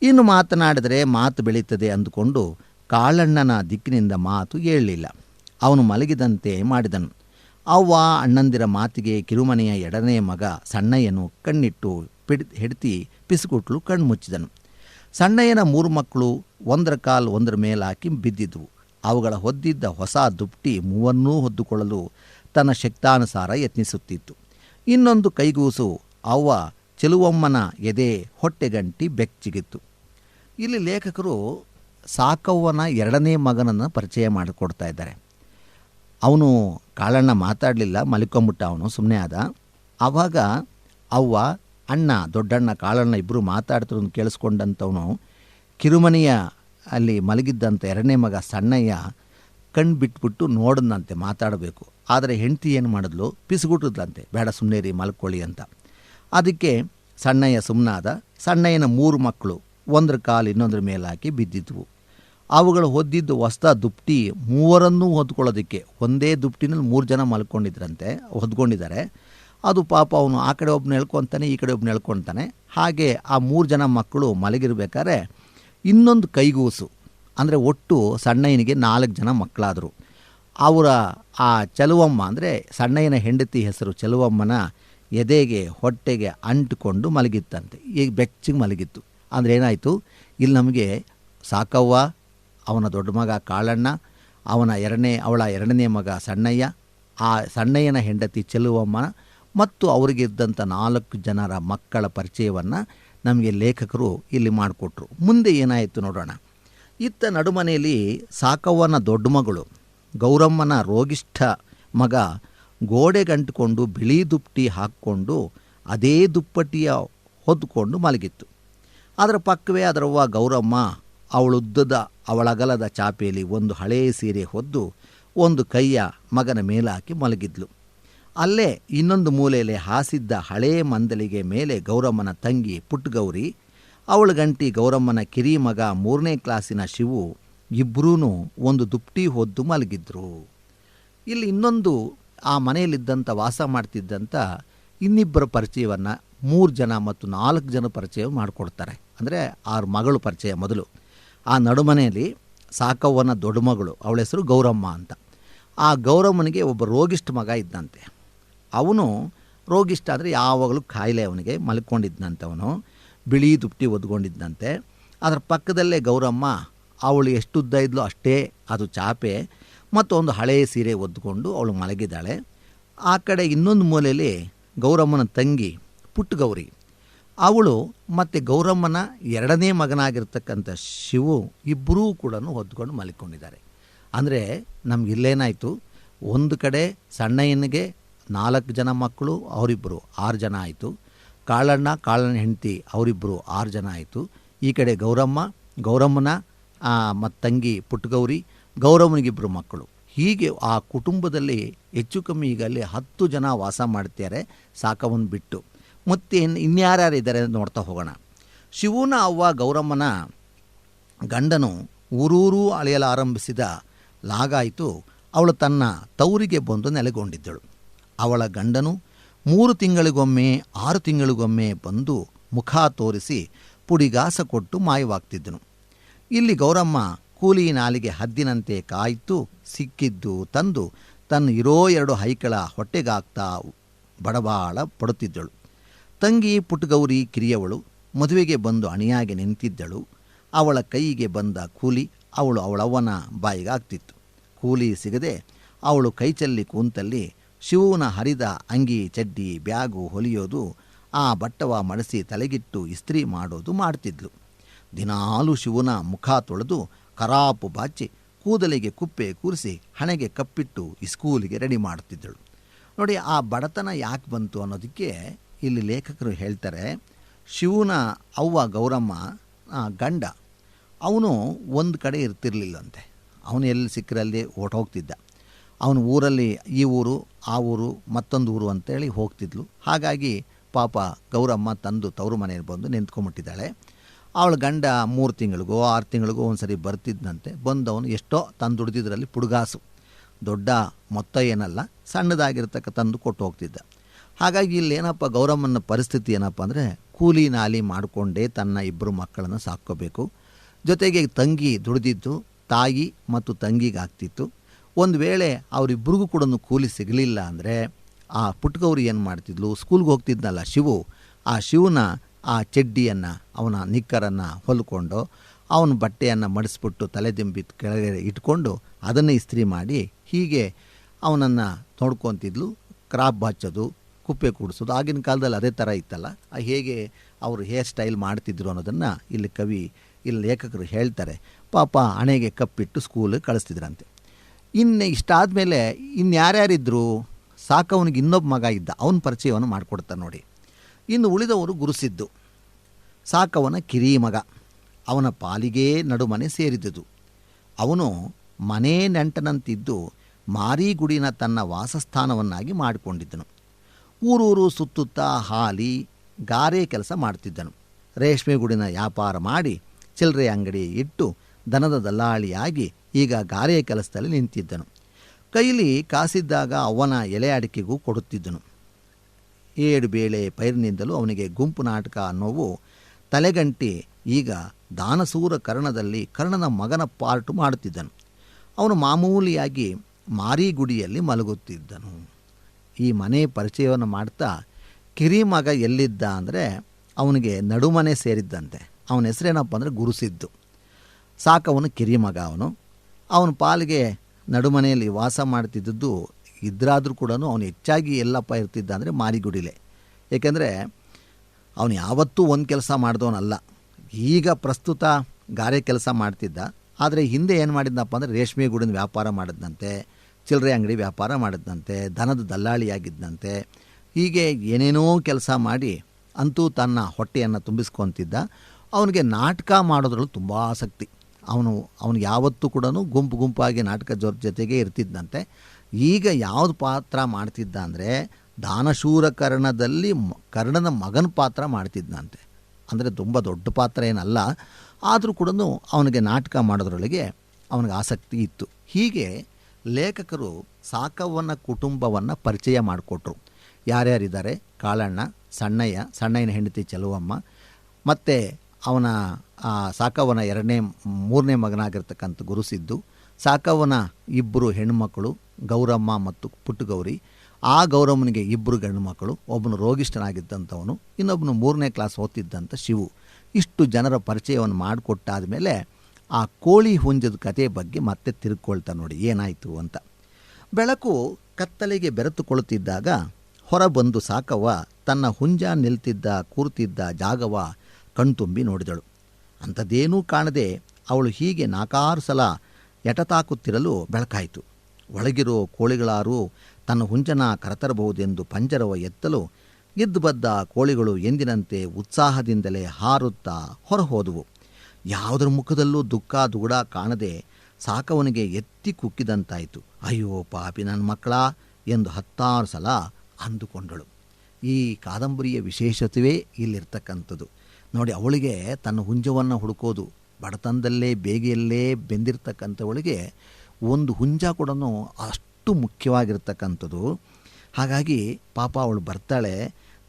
A: ಇನ್ನು ಮಾತನಾಡಿದರೆ ಮಾತು ಬೆಳೀತದೆ ಅಂದುಕೊಂಡು ಕಾಳಣ್ಣನ ದಿಕ್ಕಿನಿಂದ ಮಾತು ಹೇಳಲಿಲ್ಲ ಅವನು ಮಲಗಿದಂತೆ ಮಾಡಿದನು. ಅವ್ವ ಅಣ್ಣಂದಿರ ಮಾತಿಗೆ ಕಿರುಮನೆಯ ಎರಡನೆಯ ಮಗ ಸಣ್ಣಯ್ಯನು ಕಣ್ಣಿಟ್ಟು ಪಿಡ್, ಹಿಡ್ತಿ ಪಿಸುಗುಟ್ಲು ಕಣ್ಣು ಮುಚ್ಚಿದನು. ಸಣ್ಣಯ್ಯನ ಮೂರು ಮಕ್ಕಳು ಒಂದರ ಕಾಲು ಒಂದರ ಮೇಲಾಕಿ ಬಿದ್ದಿದ್ವು. ಅವುಗಳ ಹೊದ್ದಿದ್ದ ಹೊಸ ದುಪ್ಟಿ ಮೂವನ್ನೂ ಹೊದ್ದುಕೊಳ್ಳಲು ತನ್ನ ಶಕ್ತಾನುಸಾರ ಯತ್ನಿಸುತ್ತಿತ್ತು. ಇನ್ನೊಂದು ಕೈಗೂಸು ಅವ್ವ ಚೆಲುವಮ್ಮನ ಎದೆ ಹೊಟ್ಟೆಗಂಟಿ ಬೆಚ್ಚಿಗಿತ್ತು ಇಲ್ಲಿ ಲೇಖಕರು ಸಾಕವ್ವನ ಎರಡನೇ ಮಗನನ್ನು ಪರಿಚಯ ಮಾಡಿಕೊಡ್ತಾ ಇದ್ದಾರೆ. ಅವನು ಕಾಳಣ್ಣ ಮಾತಾಡಲಿಲ್ಲ, ಮಲಿಕೊಂಬಿಟ್ಟ ಅವನು ಸುಮ್ಮನೆ ಆದ. ಆವಾಗ ಅವ್ವ, ಅಣ್ಣ, ದೊಡ್ಡಣ್ಣ, ಕಾಳಣ್ಣ ಇಬ್ಬರು ಮಾತಾಡ್ತಿರೋದು ಕೇಳಿಸ್ಕೊಂಡಂಥವನು ಕಿರುಮನೆಯ ಅಲ್ಲಿ ಮಲಗಿದ್ದಂಥ ಎರಡನೇ ಮಗ ಸಣ್ಣಯ್ಯ ಕಣ್ಣು ಬಿಟ್ಬಿಟ್ಟು ನೋಡದಂತೆ ಮಾತಾಡಬೇಕು. ಆದರೆ ಹೆಂಡತಿ ಏನು ಮಾಡಿದ್ಲು? ಪಿಸುಗುಟ್ಟಿದ್ಲಂತೆ. ಬೇಡ ಸುಮ್ಮನೆ ರೀ ಮಲ್ಕೊಳ್ಳಿ ಅಂತ. ಅದಕ್ಕೆ ಸಣ್ಣಯ್ಯ ಸುಮ್ಮನಾದ ಸಣ್ಣಯ್ಯನ ಮೂರು ಮಕ್ಕಳು ಒಂದರ ಕಾಲು ಇನ್ನೊಂದ್ರ ಮೇಲೆ ಹಾಕಿ ಬಿದ್ದಿದ್ವು. ಅವುಗಳು ಹೊದ್ದಿದ್ದು ಹೊಸ್ತ ದುಪ್ಟಿ, ಮೂವರನ್ನೂ ಹೊದ್ಕೊಳ್ಳೋದಕ್ಕೆ ಒಂದೇ ದುಪ್ಟಿನಲ್ಲಿ ಮೂರು ಜನ ಮಲ್ಕೊಂಡಿದ್ರಂತೆ, ಹೊದ್ಕೊಂಡಿದ್ದಾರೆ. ಅದು ಪಾಪ ಅವನು ಆ ಕಡೆ ಒಬ್ಬನ ಹೇಳ್ಕೊತಾನೆ ಈ ಕಡೆ ಒಬ್ಬನ ಹೇಳ್ಕೊತಾನೆ ಹಾಗೆ ಆ ಮೂರು ಜನ ಮಕ್ಕಳು ಮಲಗಿರ್ಬೇಕಾದ್ರೆ ಇನ್ನೊಂದು ಕೈಗೂಸು. ಅಂದರೆ ಒಟ್ಟು ಸಣ್ಣಯ್ಯನಿಗೆ ನಾಲ್ಕು ಜನ ಮಕ್ಕಳಾದರು. ಅವರ ಆ ಚಲುವಮ್ಮ ಅಂದರೆ ಸಣ್ಣಯ್ಯನ ಹೆಂಡತಿ ಹೆಸರು ಚಲುವಮ್ಮನ ಎದೆಗೆ, ಹೊಟ್ಟೆಗೆ ಅಂಟಿಕೊಂಡು ಮಲಗಿತ್ತಂತೆ. ಈಗ ಬೆಚ್ಚಿಗೆ ಮಲಗಿತ್ತು. ಅಂದರೆ ಏನಾಯಿತು? ಇಲ್ಲಿ ನಮಗೆ ಸಾಕವ್ವ, ಅವನ ದೊಡ್ಡ ಮಗ ಕಾಳಣ್ಣ, ಅವನ ಎರಡನೇ, ಅವಳ ಎರಡನೇ ಮಗ ಸಣ್ಣಯ್ಯ, ಆ ಸಣ್ಣಯ್ಯನ ಹೆಂಡತಿ ಚೆಲುವಮ್ಮ ಮತ್ತು ಅವರಿಗಿದ್ದಂಥ ನಾಲ್ಕು ಜನರ ಮಕ್ಕಳ ಪರಿಚಯವನ್ನು ನಮಗೆ ಲೇಖಕರು ಇಲ್ಲಿ ಮಾಡಿಕೊಟ್ರು. ಮುಂದೆ ಏನಾಯಿತು ನೋಡೋಣ. ಇತ್ತ ನಡುಮನೆಯಲ್ಲಿ ಸಾಕವ್ವನ ದೊಡ್ಡ ಮಗಳು ಗೌರಮ್ಮನ ರೋಗಿಷ್ಠ ಮಗ ಗೋಡೆಗಂಟಿಕೊಂಡು ಬಿಳಿ ದುಪ್ಪಟಿ ಹಾಕ್ಕೊಂಡು ಅದೇ ದುಪ್ಪಟ್ಟಿಯ ಹೊದ್ದುಕೊಂಡು ಮಲಗಿತ್ತು. ಅದರ ಪಕ್ಕವೇ ಅದರವ್ವ ಗೌರಮ್ಮ ಅವಳುದ್ದದ ಅವಳಗಲದ ಚಾಪೆಯಲ್ಲಿ ಒಂದು ಹಳೆಯ ಸೀರೆ ಹೊದ್ದು ಒಂದು ಕೈಯ ಮಗನ ಮೇಲಾಕಿ ಮಲಗಿದ್ಲು. ಅಲ್ಲೇ ಇನ್ನೊಂದು ಮೂಲೆಯಲ್ಲಿ ಹಾಸಿದ್ದ ಹಳೇ ಮಂದಲಿಗೆ ಮೇಲೆ ಗೌರಮ್ಮನ ತಂಗಿ ಪುಟ್ಟಗೌರಿ, ಅವಳ ಗಂಟಿ ಗೌರಮ್ಮನ ಕಿರಿ ಮಗ ಮೂರನೇ ಕ್ಲಾಸಿನ ಶಿವು ಇಬ್ಬರೂ ಒಂದು ದುಪ್ಟಿ ಹೊದ್ದು ಮಲಗಿದ್ರು. ಇಲ್ಲಿ ಇನ್ನೊಂದು ಆ ಮನೆಯಲ್ಲಿದ್ದಂಥ ವಾಸ ಮಾಡ್ತಿದ್ದಂಥ ಇನ್ನಿಬ್ಬರ ಪರಿಚಯವನ್ನು ಮೂರು ಜನ ಮತ್ತು ನಾಲ್ಕು ಜನ ಪರಿಚಯ ಮಾಡಿಕೊಡ್ತಾರೆ. ಅಂದರೆ ಆರು ಮಗಳು ಪರಿಚಯ ಮೊದಲು. ಆ ನಡುಮನೆಯಲ್ಲಿ ಸಾಕವ್ವನ ದೊಡ್ಡ ಮಗಳು, ಅವಳ ಹೆಸರು ಗೌರಮ್ಮ ಅಂತ. ಆ ಗೌರಮ್ಮನಿಗೆ ಒಬ್ಬ ರೋಗಿಷ್ಠ ಮಗ ಇದ್ದಂತೆ. ಅವನು ರೋಗಿಷ್ಟ ಆದರೆ ಯಾವಾಗಲೂ ಕಾಯಿಲೆ ಅವನಿಗೆ ಮಲ್ಕೊಂಡಿದ್ದಂಥವನು ಬಿಳಿ ದುಪ್ಟಿ ಒದ್ಕೊಂಡಿದ್ದಂತೆ ಅದರ ಪಕ್ಕದಲ್ಲೇ ಗೌರಮ್ಮ, ಅವಳು ಎಷ್ಟು ಉದ್ದ ಇದ್ಲೋ ಅಷ್ಟೇ, ಅದು ಚಾಪೆ ಮತ್ತು ಒಂದು ಹಳೆಯ ಸೀರೆ ಒದ್ಕೊಂಡು ಅವಳು ಮಲಗಿದ್ದಾಳೆ. ಆ ಕಡೆ ಇನ್ನೊಂದು ಮೂಲೆಯಲ್ಲಿ ಗೌರಮ್ಮನ ತಂಗಿ ಪುಟ್ಟಗೌರಿ. ಅವಳು ಮತ್ತು ಗೌರಮ್ಮನ ಎರಡನೇ ಮಗನಾಗಿರ್ತಕ್ಕಂಥ ಶಿವು ಇಬ್ಬರೂ ಕೂಡ ಹೊದ್ಕೊಂಡು ಮಲ್ಕೊಂಡಿದ್ದಾರೆ. ಅಂದರೆ ನಮ್ಗೆ ಇಲ್ಲೇನಾಯಿತು? ಒಂದು ಕಡೆ ಸಣ್ಣಯ್ಯನಿಗೆ ನಾಲ್ಕು ಜನ ಮಕ್ಕಳು ಅವರಿಬ್ಬರು ಆರು ಜನ ಆಯಿತು. ಕಾಳಣ್ಣ ಕಾಳಣ್ಣ ಹೆಂಡತಿ ಅವರಿಬ್ಬರು ಆರು ಜನ ಆಯಿತು. ಈ ಕಡೆ ಗೌರಮ್ಮ, ಗೌರಮ್ಮನ ಮತ್ತು ತಂಗಿ ಪುಟ್ಟಗೌರಿ ಗೌರಮ್ಮನಿಗಿಬ್ಬರು ಮಕ್ಕಳು. ಹೀಗೆ ಆ ಕುಟುಂಬದಲ್ಲಿ ಹೆಚ್ಚು ಕಮ್ಮಿ ಈಗ ಅಲ್ಲಿ ಹತ್ತು ಜನ ವಾಸ ಮಾಡ್ತಾರೆ ಸಾಕವನ್ನು ಬಿಟ್ಟು. ಮತ್ತೆ ಇನ್ನು ಇನ್ಯಾರ್ಯಾರು ಇದ್ದಾರೆ ನೋಡ್ತಾ ಹೋಗೋಣ. ಶಿವನ ಅವ್ವ, ಗೌರಮ್ಮನ ಗಂಡನು ಊರೂರು ಅಳೆಯಲು ಆರಂಭಿಸಿದ ಲಾಗಾಯಿತು ಅವಳು ತನ್ನ ತವರಿಗೆ ಬಂದು ನೆಲೆಗೊಂಡಿದ್ದಳು. ಅವಳ ಗಂಡನು ಮೂರು ತಿಂಗಳಿಗೊಮ್ಮೆ, ಆರು ತಿಂಗಳಿಗೊಮ್ಮೆ ಬಂದು ಮುಖ ತೋರಿಸಿ ಪುಡಿಗಾಸ ಕೊಟ್ಟು ಮಾಯವಾಗ್ತಿದ್ದನು. ಇಲ್ಲಿ ಗೌರಮ್ಮ ಕೂಲಿ ನಾಲಿಗೆ ಹದ್ದಿನಂತೆ ಕಾಯ್ತು ಸಿಕ್ಕಿದ್ದು ತಂದು ತನ್ನ ಇರೋ ಎರಡು ಹೈಕಳ ಹೊಟ್ಟೆಗಾಗ್ತಾ ಬಡಬಾಳ ಪಡುತ್ತಿದ್ದಳು. ತಂಗಿ ಪುಟ್ಗೌರಿ ಕಿರಿಯವಳು ಮದುವೆಗೆ ಬಂದು ಅಣಿಯಾಗಿ ನಿಂತಿದ್ದಳು. ಅವಳ ಕೈಗೆ ಬಂದ ಕೂಲಿ ಅವಳು ಅವಳವ್ವನ ಬಾಯಿಗಾಗ್ತಿತ್ತು. ಕೂಲಿ ಸಿಗದೆ ಅವಳು ಕೈಚಲ್ಲಿ ಕೂಂತಲ್ಲಿ ಶಿವನ ಹರಿದ ಅಂಗಿ ಚಡ್ಡಿ ಬ್ಯಾಗು ಹೊಲಿಯೋದು, ಆ ಬಟ್ಟವ ಮಡಸಿ ತಲೆಗಿಟ್ಟು ಇಸ್ತ್ರಿ ಮಾಡೋದು ಮಾಡ್ತಿದ್ಲು. ದಿನಾಲು ಶಿವನ ಮುಖ ತೊಳೆದು ಕರಾಪು ಬಾಚಿ ಕೂದಲಿಗೆ ಕುಪ್ಪೆ ಕೂರಿಸಿ ಹಣೆಗೆ ಕಪ್ಪಿಟ್ಟು ಸ್ಕೂಲಿಗೆ ರೆಡಿ ಮಾಡ್ತಿದ್ದಳು. ನೋಡಿ, ಆ ಬಡತನ ಯಾಕೆ ಬಂತು ಅನ್ನೋದಕ್ಕೆ ಇಲ್ಲಿ ಲೇಖಕರು ಹೇಳ್ತಾರೆ, ಶಿವನ ಅವ್ವ ಗೌರಮ್ಮ ಗಂಡ, ಅವನು ಒಂದು ಕಡೆ ಇರ್ತಿರ್ಲಿಲ್ಲಂತೆ. ಅವನು ಎಲ್ಲಿ ಸಿಕ್ಕರಲ್ಲಿ ಹೊರಟೋಗ್ತಿದ್ದ ಅವನು ಊರಲ್ಲಿ ಈ ಊರು, ಆ ಊರು, ಮತ್ತೊಂದು ಊರು ಅಂತೇಳಿ ಹೋಗ್ತಿದ್ಲು. ಹಾಗಾಗಿ ಪಾಪ ಗೌರಮ್ಮ ತಂದು ತವರು ಮನೆಯಲ್ಲಿ ಬಂದು ನಿಂತ್ಕೊಂಬಿಟ್ಟಿದ್ದಾಳೆ ಅವಳ ಗಂಡ ಮೂರು ತಿಂಗಳಿಗೋ, ಆರು ತಿಂಗಳಿಗೋ ಒಂದು ಸರಿ ಬರ್ತಿದ್ದಂತೆ ಬಂದವನು ಎಷ್ಟೋ ತಂದು ದುಡ್ದಿದ್ರಲ್ಲಿ ಪುಡುಗಾಸು. ದೊಡ್ಡ ಮೊತ್ತ ಏನಲ್ಲ, ಸಣ್ಣದಾಗಿರ್ತಕ್ಕ ತಂದು ಕೊಟ್ಟು ಹೋಗ್ತಿದ್ದ. ಹಾಗಾಗಿ ಇಲ್ಲಿ ಏನಪ್ಪ ಗೌರಮ್ಮನ ಪರಿಸ್ಥಿತಿ ಏನಪ್ಪ ಅಂದರೆ, ಕೂಲಿ ನಾಲಿ ಮಾಡಿಕೊಂಡೇ ತನ್ನ ಇಬ್ಬರು ಮಕ್ಕಳನ್ನು ಸಾಕ್ಕೋಬೇಕು. ಜೊತೆಗೆ ತಂಗಿ ದುಡಿದಿದ್ದು, ತಾಯಿ ಮತ್ತು ತಂಗಿಗೆ ಆಗ್ತಿತ್ತು ಒಂದು ವೇಳೆ ಅವರಿಬ್ಬರಿಗೂ ಕೂಡ ಕೂಲಿ ಸಿಗಲಿಲ್ಲ ಅಂದರೆ ಆ ಪುಟ್ಕೌರಿ ಏನು ಮಾಡ್ತಿದ್ಲು? ಸ್ಕೂಲ್ಗೆ ಹೋಗ್ತಿದ್ನಲ್ಲ ಶಿವು. ಆ ಶಿವನ, ಆ ಚಡ್ಡಿಯನ್ನು, ಅವನ ನಿಕ್ಕರನ್ನು ಹೊಲ್ಕೊಂಡು ಅವನ ಬಟ್ಟೆಯನ್ನು ಮಡಿಸ್ಬಿಟ್ಟು ತಲೆದಿಂಬಿ ಕೆಳಗೆ ಇಟ್ಕೊಂಡು ಅದನ್ನು ಇಸ್ತ್ರಿ ಮಾಡಿ ಹೀಗೆ ಅವನನ್ನು ನೋಡ್ಕೊತಿದ್ಲು. ಕ್ರಾಪ್ ಬಾಚೋದು ಕುಪ್ಪೆ ಕೂಡಿಸೋದು. ಆಗಿನ ಕಾಲದಲ್ಲಿ ಅದೇ ಥರ ಇತ್ತಲ್ಲ. ಹೇಗೆ ಅವರು ಹೇರ್ ಸ್ಟೈಲ್ ಮಾಡ್ತಿದ್ರು ಅನ್ನೋದನ್ನು ಇಲ್ಲಿ ಕವಿ, ಇಲ್ಲಿ ಲೇಖಕರು ಹೇಳ್ತಾರೆ. ಪಾಪ ಹಣೆಗೆ ಕಪ್ಪಿಟ್ಟು ಸ್ಕೂಲಿಗೆ ಕಳಿಸ್ತಿದ್ರಂತೆ. ಇನ್ನು ಇಷ್ಟಾದಮೇಲೆ ಇನ್ನು ಯಾರ್ಯಾರಿದ್ದರು ಸಾಕವನಿಗೆ ಇನ್ನೊಬ್ಬ ಮಗ ಇದ್ದ, ಅವನ ಪರಿಚಯವನ್ನು ಮಾಡಿಕೊಡ್ತಾರೆ ನೋಡಿ. ಇನ್ನು ಉಳಿದವರು ಗುರುಸಿದ್ದು. ಸಾಕವನ ಕಿರಿ ಮಗ. ಅವನ ಪಾಲಿಗೆ ನಡುಮನೆ ಸೇರಿದುದು. ಅವನು ಮನೆ ನೆಂಟನಂತಿದ್ದು ಮಾರಿಗುಡಿನ ತನ್ನ ವಾಸಸ್ಥಾನವನ್ನಾಗಿ ಮಾಡಿಕೊಂಡಿದ್ದನು. ಊರೂರು ಸುತ್ತುತ್ತಾ ಹಾಲಿ, ಗಾರೆ ಕೆಲಸ ಮಾಡ್ತಿದ್ದನು. ರೇಷ್ಮೆ ಗುಡಿನ ವ್ಯಾಪಾರ ಮಾಡಿ ಚಿಲ್ಲರೆ ಅಂಗಡಿ ಇಟ್ಟು ದನದ ದಲ್ಲಾಳಿಯಾಗಿ ಈಗ ಗಾರೆಯ ಕೆಲಸದಲ್ಲಿ ನಿಂತಿದ್ದನು. ಕೈಲಿ ಕಾಸಿದ್ದಾಗ ಅವನ ಎಲೆ ಅಡಿಕೆಗೂ ಕೊಡುತ್ತಿದ್ದನು. ಏಳು ಬೇಳೆ ಪೈರಿನಿಂದಲೂ ಅವನಿಗೆ ಗುಂಪು ನಾಟಕ ಅನ್ನೋವು ತಲೆಗಂಟಿ ಈಗ ದಾನಸೂರ ಕರ್ಣದಲ್ಲಿ ಕರ್ಣನ ಮಗನ ಪಾರ್ಟು ಮಾಡುತ್ತಿದ್ದನು. ಅವನು ಮಾಮೂಲಿಯಾಗಿ ಮಾರಿಗುಡಿಯಲ್ಲಿ ಮಲಗುತ್ತಿದ್ದನು. ಈ ಮನೆ ಪರಿಚಯವನ್ನು ಮಾಡ್ತಾ ಕಿರಿ ಮಗ ಎಲ್ಲಿದ್ದ ಅಂದರೆ ಅವನಿಗೆ ನಡುಮನೆ ಸೇರಿದ್ದಂತೆ. ಅವನ ಹೆಸರೇನಪ್ಪ ಅಂದರೆ ಗುರುಸಿದ್ದು. ಸಾಕವನು ಕಿರಿಯ ಮಗ ಅವನು. ಅವನ ಪಾಲಿಗೆ ನಡುಮನೆಯಲ್ಲಿ ವಾಸ ಮಾಡ್ತಿದ್ದದ್ದು ಇದ್ರಾದರೂ ಕೂಡ ಅವನು ಹೆಚ್ಚಾಗಿ ಎಲ್ಲಪ್ಪ ಇರ್ತಿದ್ದ ಅಂದರೆ ಮಾರಿಗುಡಿಲೆ. ಏಕೆಂದರೆ ಅವನು ಯಾವತ್ತೂ ಒಂದು ಕೆಲಸ ಮಾಡಿದವನಲ್ಲ. ಈಗ ಪ್ರಸ್ತುತ ಗಾರೆ ಕೆಲಸ ಮಾಡ್ತಿದ್ದ. ಆದರೆ ಹಿಂದೆ ಏನು ಮಾಡಿದ್ನಪ್ಪ ಅಂದರೆ ರೇಷ್ಮೆ ಗೂಡಿನ ವ್ಯಾಪಾರ ಮಾಡಿದ್ನಂತೆ, ಚಿಲ್ಲರೆ ಅಂಗಡಿ ವ್ಯಾಪಾರ ಮಾಡಿದ್ನಂತೆ, ದನದ ದಲ್ಲಾಳಿಯಾಗಿದ್ದಂತೆ ಹೀಗೆ ಏನೇನೋ ಕೆಲಸ ಮಾಡಿ ಅಂತೂ ತನ್ನ ಹೊಟ್ಟೆಯನ್ನು ತುಂಬಿಸ್ಕೊತಿದ್ದ. ಅವನಿಗೆ ನಾಟಕ ಮಾಡೋದ್ರಲ್ಲೂ ತುಂಬ ಆಸಕ್ತಿ. ಅವನು ಅವನು ಯಾವತ್ತೂ ಕೂಡ ಗುಂಪು ಗುಂಪಾಗಿ ನಾಟಕ ಜೊ, ಜೊತೆಗೆ ಇರ್ತಿದ್ದಂತೆ. ಈಗ ಯಾವುದು ಪಾತ್ರ ಮಾಡ್ತಿದ್ದ ಅಂದರೆ ದಾನಶೂರ ಕರ್ಣದಲ್ಲಿ ಕರ್ಣನ ಮಗನ ಪಾತ್ರ ಮಾಡ್ತಿದ್ದಂತೆ ಅಂದರೆ ತುಂಬ ದೊಡ್ಡ ಪಾತ್ರ ಏನಲ್ಲ, ಆದರೂ ಕೂಡ ಅವನಿಗೆ ನಾಟಕ ಮಾಡೋದ್ರೊಳಗೆ ಅವನಿಗೆ ಆಸಕ್ತಿ ಇತ್ತು. ಹೀಗೆ ಲೇಖಕರು ಸಾಕವ್ವನ ಕುಟುಂಬವನ್ನು ಪರಿಚಯ ಮಾಡಿಕೊಟ್ರು. ಯಾರ್ಯಾರಿದ್ದಾರೆ? ಕಾಳಣ್ಣ, ಸಣ್ಣಯ್ಯ, ಸಣ್ಣಯ್ಯನ ಹೆಂಡತಿ ಚೆಲುವಮ್ಮ, ಮತ್ತು ಅವನ ಸಾಕವ್ವನ ಎರಡನೇ, ಮೂರನೇ ಮಗನಾಗಿರ್ತಕ್ಕಂಥ ಗುರುಸಿದ್ದು ಸಾಕವ್ವನ ಇಬ್ಬರು ಹೆಣ್ಣುಮಕ್ಕಳು, ಗೌರಮ್ಮ ಮತ್ತು ಪುಟ್ಟುಗೌರಿ. ಆ ಗೌರಮ್ಮನಿಗೆ ಇಬ್ಬರು ಗಂಡು ಮಕ್ಕಳು ಒಬ್ಬನು ರೋಗಿಷ್ಠನಾಗಿದ್ದಂಥವನು, ಇನ್ನೊಬ್ಬನು ಮೂರನೇ ಕ್ಲಾಸ್ ಓದ್ತಿದ್ದಂಥ ಶಿವು. ಇಷ್ಟು ಜನರ ಪರಿಚಯವನ್ನು ಮಾಡಿಕೊಟ್ಟಾದ ಮೇಲೆ ಆ ಕೋಳಿ ಹುಂಜದ ಕಥೆ ಬಗ್ಗೆ ಮತ್ತೆ ತಿರುಗ್ಕೊಳ್ತಾ ನೋಡಿ, ಏನಾಯಿತು ಅಂತ. ಬೆಳಕು ಕತ್ತಲೆಗೆ ಬೆರೆತುಕೊಳ್ಳುತ್ತಿದ್ದಾಗ ಹೊರಬಂದು ಸಾಕವ್ವ, ತನ್ನ ಹುಂಜ ನಿಲ್ತಿದ್ದ, ಕೂರ್ತಿದ್ದ ಜಾಗವ ಕಣ್ತುಂಬಿ ನೋಡಿದಳು. ಅಂಥದ್ದೇನೂ ಕಾಣದೆ ಅವಳು ಹೀಗೆ ನಾಲ್ಕಾರು ಸಲ ಎಟತಾಕುತ್ತಿರಲು ಬೆಳಕಾಯಿತು. ಒಳಗಿರೋ ಕೋಳಿಗಳಾರು ತನ್ನ ಹುಂಜನ ಕರತರಬಹುದೆಂದು ಪಂಜರವ ಎತ್ತಲು ಎದ್ದು ಬದ್ದ ಕೋಳಿಗಳು ಎಂದಿನಂತೆ ಉತ್ಸಾಹದಿಂದಲೇ ಹಾರುತ್ತಾ ಹೊರಹೋದವು. ಯಾವುದರ ಮುಖದಲ್ಲೂ ದುಃಖ ದುಗುಡ ಕಾಣದೆ ಸಾಕವನಿಗೆ ಎತ್ತಿ ಕುಕ್ಕಿದಂತಾಯಿತು. ಅಯ್ಯೋ ಪಾಪಿ ನನ್ನ ಮಕ್ಕಳ ಎಂದು ಹತ್ತಾರು ಸಲ ಅಂದುಕೊಂಡಳು. ಈ ಕಾದಂಬರಿಯ ವಿಶೇಷತೆಯೇ ಇಲ್ಲಿರ್ತಕ್ಕಂಥದ್ದು. ನೋಡಿ, ಅವಳಿಗೆ ತನ್ನ ಹುಂಜವನ್ನು ಹುಡುಕೋದು, ಬಡತನದಲ್ಲೇ, ಬೇಗೆಯಲ್ಲೇ ಬೆಂದಿರ್ತಕ್ಕಂಥವಳಿಗೆ ಒಂದು ಹುಂಜ ಕೂಡ ಅಷ್ಟು ಮುಖ್ಯವಾಗಿರ್ತಕ್ಕಂಥದ್ದು. ಹಾಗಾಗಿ ಪಾಪ ಅವಳು ಬರ್ತಾಳೆ,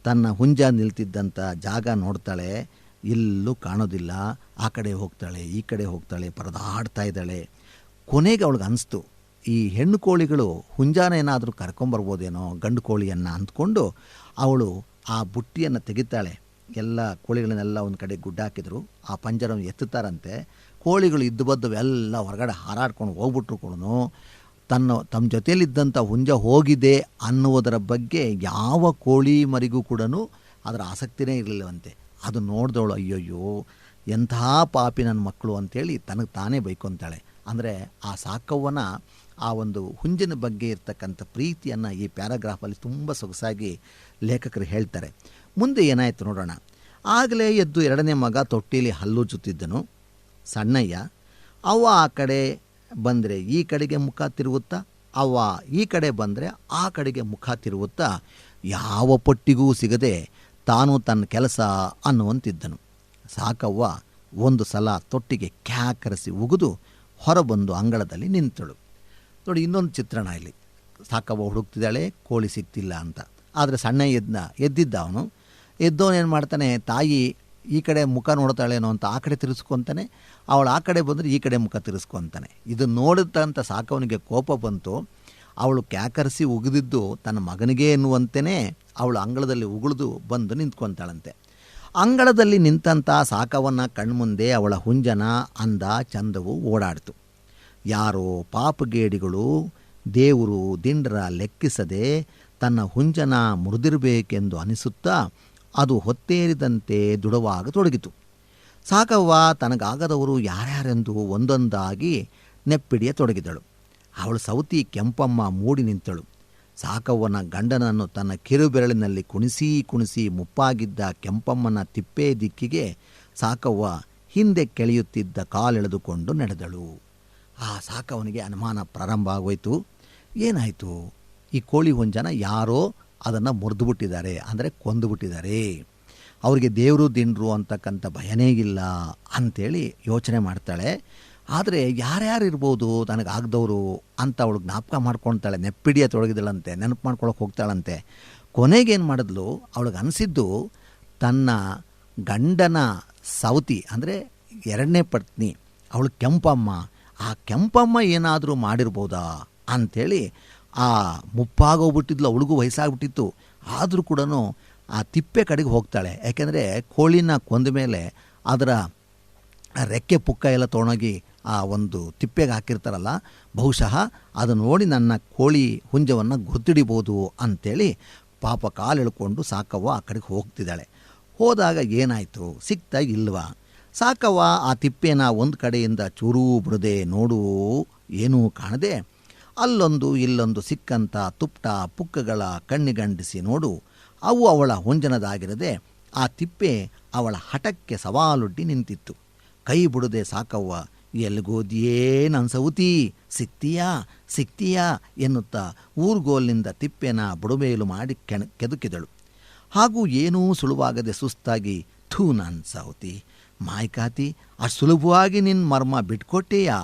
A: ತನ್ನ ಹುಂಜ ನಿಲ್ತಿದ್ದಂಥ ಜಾಗ ನೋಡ್ತಾಳೆ, ಎಲ್ಲೂ ಕಾಣೋದಿಲ್ಲ, ಆ ಕಡೆ ಹೋಗ್ತಾಳೆ, ಈ ಕಡೆ ಹೋಗ್ತಾಳೆ, ಪರದಾಡ್ತಾ ಇದ್ದಾಳೆ. ಕೊನೆಗೆ ಅವಳಿಗೆ ಅನಿಸ್ತು, ಈ ಹೆಣ್ಣು ಕೋಳಿಗಳು ಹುಂಜಾನ ಏನಾದರೂ ಕರ್ಕೊಂಬರ್ಬೋದೇನೋ ಗಂಡು ಕೋಳಿಯನ್ನು ಅಂದ್ಕೊಂಡು, ಅವಳು ಆ ಬುಟ್ಟಿಯನ್ನು ತೆಗಿತಾಳೆ. ಎಲ್ಲ ಕೋಳಿಗಳನ್ನೆಲ್ಲ ಒಂದು ಕಡೆ ಗುಡ್ಡ ಹಾಕಿದ್ರು, ಆ ಪಂಜರವನ್ನು ಎತ್ತುತ್ತಾರಂತೆ. ಕೋಳಿಗಳು ಇದ್ದು ಬದ್ದು ಎಲ್ಲ ಹೊರಗಡೆ ಹಾರಾಡ್ಕೊಂಡು ಹೋಗ್ಬಿಟ್ರು ಕೂಡ ತನ್ನ ತಮ್ಮ ಜೊತೆಯಲ್ಲಿದ್ದಂಥ ಹುಂಜ ಹೋಗಿದೆ ಅನ್ನುವುದರ ಬಗ್ಗೆ ಯಾವ ಕೋಳಿ ಮರಿಗೂ ಕೂಡ ಅದರ ಆಸಕ್ತಿನೇ ಇರಲಿಲ್ಲವಂತೆ. ಅದು ನೋಡಿದವಳು, ಅಯ್ಯಯ್ಯೋ, ಎಂಥ ಪಾಪಿ ನನ್ನ ಮಕ್ಕಳು ಅಂತೇಳಿ ತನಗೆ ತಾನೇ ಬೈಕೊಂತಾಳೆ. ಅಂದರೆ ಆ ಸಾಕವ್ವನ ಆ ಒಂದು ಹುಂಜಿನ ಬಗ್ಗೆ ಇರ್ತಕ್ಕಂಥ ಪ್ರೀತಿಯನ್ನು ಈ ಪ್ಯಾರಾಗ್ರಾಫಲ್ಲಿ ತುಂಬ ಸೊಗಸಾಗಿ ಲೇಖಕರು ಹೇಳ್ತಾರೆ. ಮುಂದೆ ಏನಾಯಿತು ನೋಡೋಣ. ಆಗಲೇ ಎದ್ದು ಎರಡನೇ ಮಗ ತೊಟ್ಟಿಲಿ ಹಲ್ಲುಜ್ಜುತ್ತಿದ್ದನು ಸಣ್ಣಯ್ಯ, ಅವ್ವ ಆ ಕಡೆ ಬಂದರೆ ಈ ಕಡೆಗೆ ಮುಖ ತಿರುಗುತ್ತಾ, ಅವ್ವ ಈ ಕಡೆ ಬಂದರೆ ಆ ಕಡೆಗೆ ಮುಖ ತಿರುಗುತ್ತಾ, ಯಾವ ಪಟ್ಟಿಗೂ ಸಿಗದೆ ತಾನು ತನ್ನ ಕೆಲಸ ಅನ್ನುವಂತಿದ್ದನು. ಸಾಕವ್ವ, ಒಂದು ಸಲ ತೊಟ್ಟಿಗೆ ಕ್ಯಾಕರಿಸಿ ಉಗಿದು ಹೊರಬಂದು ಅಂಗಳದಲ್ಲಿ ನಿಂತಳು. ನೋಡಿ, ಇನ್ನೊಂದು ಚಿತ್ರಣ ಇಲ್ಲಿ. ಸಾಕವ್ವ ಹುಡುಕ್ತಿದ್ದಾಳೆ, ಕೋಳಿ ಸಿಗ್ತಿಲ್ಲ ಅಂತ. ಆದರೆ ಸಣ್ಣ ಎದ್ನ ಎದ್ದಿದ್ದ ಅವನು. ಎದ್ದವನು ಏನು ಮಾಡ್ತಾನೆ, ತಾಯಿ ಈ ಕಡೆ ಮುಖ ನೋಡ್ತಾಳೇನೋ ಅಂತ ಆ ಕಡೆ ತಿರ್ಸ್ಕೊತಾನೆ, ಅವಳು ಆ ಕಡೆ ಬಂದರೆ ಈ ಕಡೆ ಮುಖ ತಿರ್ಸ್ಕೊತಾನೆ. ಇದು ನೋಡಿದಂಥ ಸಾಕವನಿಗೆ ಕೋಪ ಬಂತು. ಅವಳು ಕ್ಯಾಕರಿಸಿ ಉಗಿದಿದ್ದು ತನ್ನ ಮಗನಿಗೆ ಎನ್ನುವಂತೆಯೇ ಅವಳು ಅಂಗಳದಲ್ಲಿ ಉಗುಳಿದು ಬಂದು ನಿಂತ್ಕೊತಾಳಂತೆ. ಅಂಗಳದಲ್ಲಿ ನಿಂತಂಥ ಸಾಕವನ್ನು ಕಣ್ಮುಂದೆ ಅವಳ ಹುಂಜನ, ಅಂದ, ಚಂದವು ಓಡಾಡ್ತು. ಯಾರೋ ಪಾಪಗೇಡಿಗಳು, ದೇವರು ದಿಂಡರ ಲೆಕ್ಕಿಸದೆ ತನ್ನ ಹುಂಜನ ಮುರಿದಿರಬೇಕೆಂದು ಅನಿಸುತ್ತಾ ಅದು ಹೊತ್ತೇರಿದಂತೆ ದುಡವಾಗತೊಡಗಿತು ಸಾಕವ್ವ ತನಗಾಗದವರು ಯಾರ್ಯಾರೆಂದು ಒಂದೊಂದಾಗಿ ನೆಪ್ಪಿಡಿಯತೊಡಗಿದಳು ಅವಳು ಸೌತಿ ಕೆಂಪಮ್ಮ ಮೂಡಿ ನಿಂತಳು. ಸಾಕವ್ವನ ಗಂಡನನ್ನು ತನ್ನ ಕಿರುಬೆರಳಿನಲ್ಲಿ ಕುಣಿಸಿ ಕುಣಿಸಿ ಮುಪ್ಪಾಗಿದ್ದ ಕೆಂಪಮ್ಮನ ತಿಪ್ಪೆ ದಿಕ್ಕಿಗೆ ಸಾಕವ್ವ ಹಿಂದೆ ಕೆಳೆಯುತ್ತಿದ್ದ ಕಾಲೆಳೆದುಕೊಂಡು ನಡೆದಳು. ಆ ಸಾಕವನಿಗೆ ಅನುಮಾನ ಪ್ರಾರಂಭ ಆಗೋಯ್ತು. ಏನಾಯಿತು? ಈ ಕೋಳಿ ಹುಂಜನ ಯಾರೋ ಅದನ್ನು ಮುರಿದುಬಿಟ್ಟಿದ್ದಾರೆ ಅಂದರೆ ಕೊಂದುಬಿಟ್ಟಿದ್ದಾರೆ ಅವರಿಗೆ ದೇವರು ದಿಂಡ್ರು ಅಂತಕ್ಕಂಥ ಭಯನೇ ಇಲ್ಲ ಅಂಥೇಳಿ ಯೋಚನೆ ಮಾಡ್ತಾಳೆ. ಆದರೆ ಯಾರ್ಯಾರು ಇರ್ಬೋದು ಆಗದವರು ಅಂತ ಅವಳು ಜ್ಞಾಪಕ ಮಾಡ್ಕೊಳ್ತಾಳೆ ನೆಪ್ಪಿಡಿಯ ತೊಡಗಿದಳಂತೆ ನೆನಪು ಮಾಡ್ಕೊಳಕ್ಕೆ ಹೋಗ್ತಾಳಂತೆ. ಕೊನೆಗೇನು ಮಾಡಿದ್ಲು, ಅವಳಿಗೆ ಅನಿಸಿದ್ದು ತನ್ನ ಗಂಡನ ಸೌತಿ, ಅಂದರೆ ಎರಡನೇ ಪತ್ನಿ, ಅವಳು ಕೆಂಪಮ್ಮ. ಆ ಕೆಂಪಮ್ಮ ಏನಾದರೂ ಮಾಡಿರ್ಬೋದಾ ಅಂಥೇಳಿ ಆ ಮುಪ್ಪಾಗೋಗ್ಬಿಟ್ಟಿದ್ಲು ಅವಳಿಗೂ ವಯಸ್ಸಾಗ್ಬಿಟ್ಟಿತ್ತು, ಆದರೂ ಕೂಡ ಆ ತಿಪ್ಪೆ ಕಡೆಗೆ ಹೋಗ್ತಾಳೆ. ಯಾಕೆಂದರೆ ಕೋಳಿನ ಕೊಂದ ಮೇಲೆ ಅದರ ರೆಕ್ಕೆ ಪುಕ್ಕ ಎಲ್ಲ ತೊಗೊಂಡೋಗಿ ಆ ಒಂದು ತಿಪ್ಪೆಗೆ ಹಾಕಿರ್ತಾರಲ್ಲ, ಬಹುಶಃ ಅದು ನೋಡಿ ನನ್ನ ಕೋಳಿ ಹುಂಜವನ್ನು ಗುರ್ತಿಡಿಬೋದು ಅಂಥೇಳಿ ಪಾಪ ಕಾಲು ಎಳ್ಕೊಂಡು ಸಾಕವ್ವ ಆ ಕಡೆಗೆ ಹೋಗ್ತಿದ್ದಾಳೆ. ಹೋದಾಗ ಏನಾಯಿತು? ಸಿಗ್ತಾ ಇಲ್ವಾ? ಸಾಕವ್ವ, ಆ ತಿಪ್ಪೆನ ಒಂದು ಕಡೆಯಿಂದ ಚೂರೂ ಬಿಡದೆ ನೋಡು, ಏನೂ ಕಾಣದೆ ಅಲ್ಲೊಂದು ಇಲ್ಲೊಂದು ಸಿಕ್ಕಂಥ ತುಪ್ಟ ಪುಕ್ಕಗಳ ಕಣ್ಣಿಗಂಡಿಸಿ ನೋಡು, ಅವು ಅವಳ ಹೊಂಜನದಾಗಿರದೆ ಆ ತಿಪ್ಪೆ ಅವಳ ಹಠಕ್ಕೆ ಸವಾಲೊಡ್ಡಿ ನಿಂತಿತ್ತು. ಕೈ ಬಿಡದೆ ಸಾಕವ್ವ ಎಲ್ಗೋದಿಯೇ ನನ್ನ ಸೌತಿ ಸಿಕ್ತೀಯಾ ಸಿಕ್ತೀಯಾ ಎನ್ನುತ್ತಾ ಊರ್ಗೋಲಿನಿಂದ ತಿಪ್ಪೆನ ಬುಡಮೇಲು ಮಾಡಿ ಕೆಣ, ಕೆದುಕಿದಳು. ಹಾಗೂ ಏನೂ ಸುಳುವಾಗದೆ ಸುಸ್ತಾಗಿ, ಥೂ ನನ್ನ ಸೌತಿ ಮಾಯ್ಕಾತಿ ಅಷ್ಟು ಸುಲಭವಾಗಿ ನಿನ್ನ ಮರ್ಮ ಬಿಟ್ಕೊಟ್ಟೆಯಾ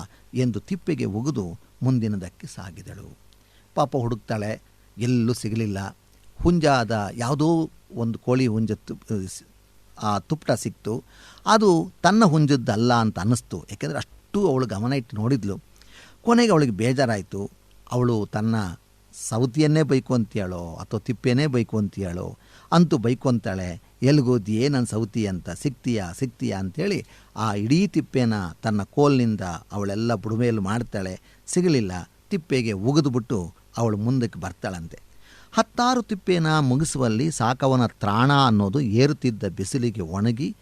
A: ಎಂದು ತಿಪ್ಪೆಗೆ ಒಗೆದು ಮುಂದಿನದಕ್ಕೆ ಸಾಗಿದಳು. ಪಾಪ ಹುಡುಕ್ತಾಳೆ, ಎಲ್ಲೂ ಸಿಗಲಿಲ್ಲ. ಹುಂಜಾದ ಯಾವುದೋ ಒಂದು ಕೋಳಿ ಹುಂಜ ಆ ತುಪ್ಪಟ ಸಿಕ್ತು. ಅದು ತನ್ನ ಹುಂಜದ್ದಲ್ಲ ಅಂತ ಅನ್ನಿಸ್ತು. ಯಾಕೆಂದರೆ ಅಷ್ಟು ಅವಳು ಗಮನ ಇಟ್ಟು ನೋಡಿದ್ಲು. ಕೊನೆಗೆ ಅವಳಿಗೆ ಬೇಜಾರಾಯಿತು. ಅವಳು ತನ್ನ ಸೌತಿಯನ್ನೇ ಬೈಕು ಅಂತೀಯಾಳೋ ಅಥವಾ ತಿಪ್ಪೇನೇ ಬೈಕು ಅಂತೀಯಾಳೋ ಅಂತೂ ಬೈಕು ಅಂತಾಳೆ ಎಲ್ಗೋದಿಯೇ ನನ್ನ ಸೌತಿ ಅಂತ ಸಿಗ್ತೀಯಾ ಸಿಗ್ತೀಯಾ ಅಂಥೇಳಿ ಆ ಇಡೀ ತಿಪ್ಪೆನ ತನ್ನ ಕೋಲ್ನಿಂದ ಅವಳೆಲ್ಲ ಬುಡುಮೇಲು ಮಾಡ್ತಾಳೆ. ಸಿಗಲಿಲ್ಲ, ತಿಪ್ಪೆಗೆ ಉಗಿದುಬಿಟ್ಟು ಅವಳು ಮುಂದಕ್ಕೆ ಬರ್ತಾಳಂತೆ. ಹತ್ತಾರು ತಿಪ್ಪೇನ ಮುಗಿಸುವಲ್ಲಿ ಸಾಕವನ ತ್ರಾಣ ಅನ್ನೋದು ಏರುತ್ತಿದ್ದ ಬಿಸಿಲಿಗೆ ಒಣಗಿ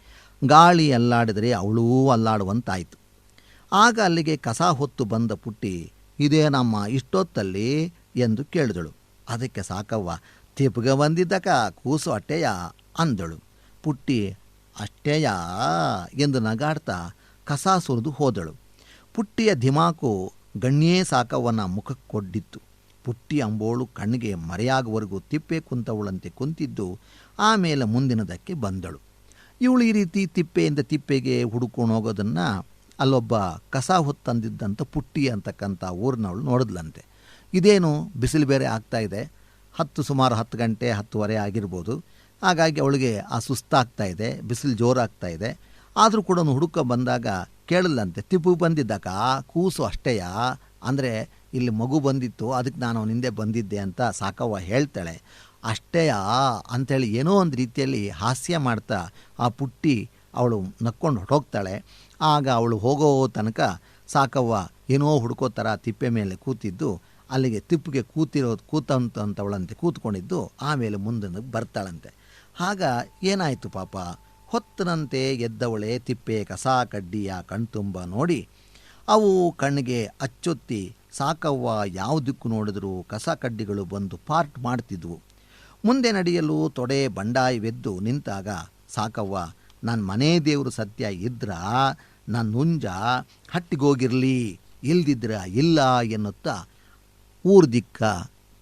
A: ಗಾಳಿ ಅಲ್ಲಾಡಿದರೆ ಅವಳೂ ಅಲ್ಲಾಡುವಂತಾಯಿತು. ಆಗ ಅಲ್ಲಿಗೆ ಕಸ ಹೊತ್ತು ಬಂದ ಪುಟ್ಟಿ, ಇದೇ ನಮ್ಮ ಇಷ್ಟೊತ್ತಲ್ಲಿ? ಎಂದು ಕೇಳಿದಳು. ಅದಕ್ಕೆ ಸಾಕವ್ವ ತಿಪ್ಪಗೆ ಬಂದಿದ್ದಕ ಕೂಸು ಅಟ್ಟೆಯ ಅಂದಳು. ಪುಟ್ಟಿ, ಅಷ್ಟೇಯ? ಎಂದು ನಗಾಡ್ತಾ ಕಸ ಸುರಿದು ಹೋದಳು. ಪುಟ್ಟಿಯ ಧಿಮಾಕು ಗಣ್ಯೇ ಮುಖಕ್ಕೆ ಮುಖಕ್ಕೊಡ್ಡಿತ್ತು. ಪುಟ್ಟಿ ಅಂಬೋಳು ಕಣ್ಣಿಗೆ ಮರೆಯಾಗುವವರೆಗೂ ತಿಪ್ಪೆ ಕುಂತವಳಂತೆ ಕುಂತಿದ್ದು ಆಮೇಲೆ ಮುಂದಿನದಕ್ಕೆ ಬಂದಳು. ಇವಳು ಈ ರೀತಿ ತಿಪ್ಪೆಯಿಂದ ತಿಪ್ಪೆಗೆ ಹುಡುಕೊಂಡು ಹೋಗೋದನ್ನು ಅಲ್ಲೊಬ್ಬ ಕಸ ಹೊತ್ತಂದಿದ್ದಂಥ ಪುಟ್ಟಿ ಅಂತಕ್ಕಂಥ ಊರಿನವಳು ನೋಡಿದ್ಲಂತೆ. ಇದೇನು ಬಿಸಿಲು ಬೇರೆ ಆಗ್ತಾ ಇದೆ? ಹತ್ತು ಸುಮಾರು ಹತ್ತು ಗಂಟೆ, ಹತ್ತುವರೆ ಆಗಿರ್ಬೋದು. ಹಾಗಾಗಿ ಅವಳಿಗೆ ಆ ಸುಸ್ತಾಗ್ತಾ ಇದೆ, ಬಿಸಿಲು ಜೋರಾಗ್ತಾ ಇದೆ. ಆದರೂ ಕೂಡ ಹುಡುಕ ಬಂದಾಗ ಕೇಳಲ್ಲಂತೆ, ತಿಪ್ಪು ಬಂದಿದ್ದಕ್ಕ? ಕೂಸು ಅಷ್ಟೇಯಾ? ಅಂದರೆ, ಇಲ್ಲಿ ಮಗು ಬಂದಿತ್ತು, ಅದಕ್ಕೆ ನಾನು ಅವನ ಹಿಂದೆ ಬಂದಿದ್ದೆ ಅಂತ ಸಾಕವ್ವ ಹೇಳ್ತಾಳೆ. ಅಷ್ಟೇಯಾ? ಅಂಥೇಳಿ ಏನೋ ಒಂದು ರೀತಿಯಲ್ಲಿ ಹಾಸ್ಯ ಮಾಡ್ತಾ ಆ ಪುಟ್ಟಿ ಅವಳು ನಕ್ಕೊಂಡು ಹೊರಟೋಗ್ತಾಳೆ. ಆಗ ಅವಳು ಹೋಗೋ ತನಕ ಸಾಕವ್ವ ಏನೋ ಹುಡ್ಕೋ ಥರ ತಿಪ್ಪೆ ಮೇಲೆ ಕೂತಿದ್ದು ಅಲ್ಲಿಗೆ ತಿಪ್ಪಿಗೆ ಕೂತಿರೋ ಕೂತಂತವಳಂತೆ ಕೂತ್ಕೊಂಡಿದ್ದು, ಆಮೇಲೆ ಮುಂದೆ ಬರ್ತಾಳಂತೆ. ಆಗ ಏನಾಯಿತು ಪಾಪ? ಹೊತ್ತನಂತೆ ಎದ್ದವಳೆ ತಿಪ್ಪೆ ಕಸ, ಕಡ್ಡಿಯ ಕಣ್ತುಂಬ ನೋಡಿ, ಅವು ಕಣ್ಣಿಗೆ ಅಚ್ಚೊತ್ತಿ ಸಾಕವ್ವ ಯಾವ ದಿಕ್ಕು ನೋಡಿದರೂ ಕಸ, ಕಡ್ಡಿಗಳು ಬಂದು ಪಾರ್ಟ್ ಮಾಡ್ತಿದ್ವು. ಮುಂದೆ ನಡೆಯಲು ತೊಡೆ ಬಂಡಾಯವೆದ್ದು ನಿಂತಾಗ, ಸಾಕವ್ವ ನನ್ನ ಮನೆ ದೇವರು ಸತ್ಯ ಇದ್ರ ನನ್ನ ಹುಂಜ ಹಟ್ಟಿಗೋಗಿರಲಿ, ಇಲ್ದಿದ್ರ ಇಲ್ಲ ಎನ್ನುತ್ತಾ ಊರು ದಿಕ್ಕ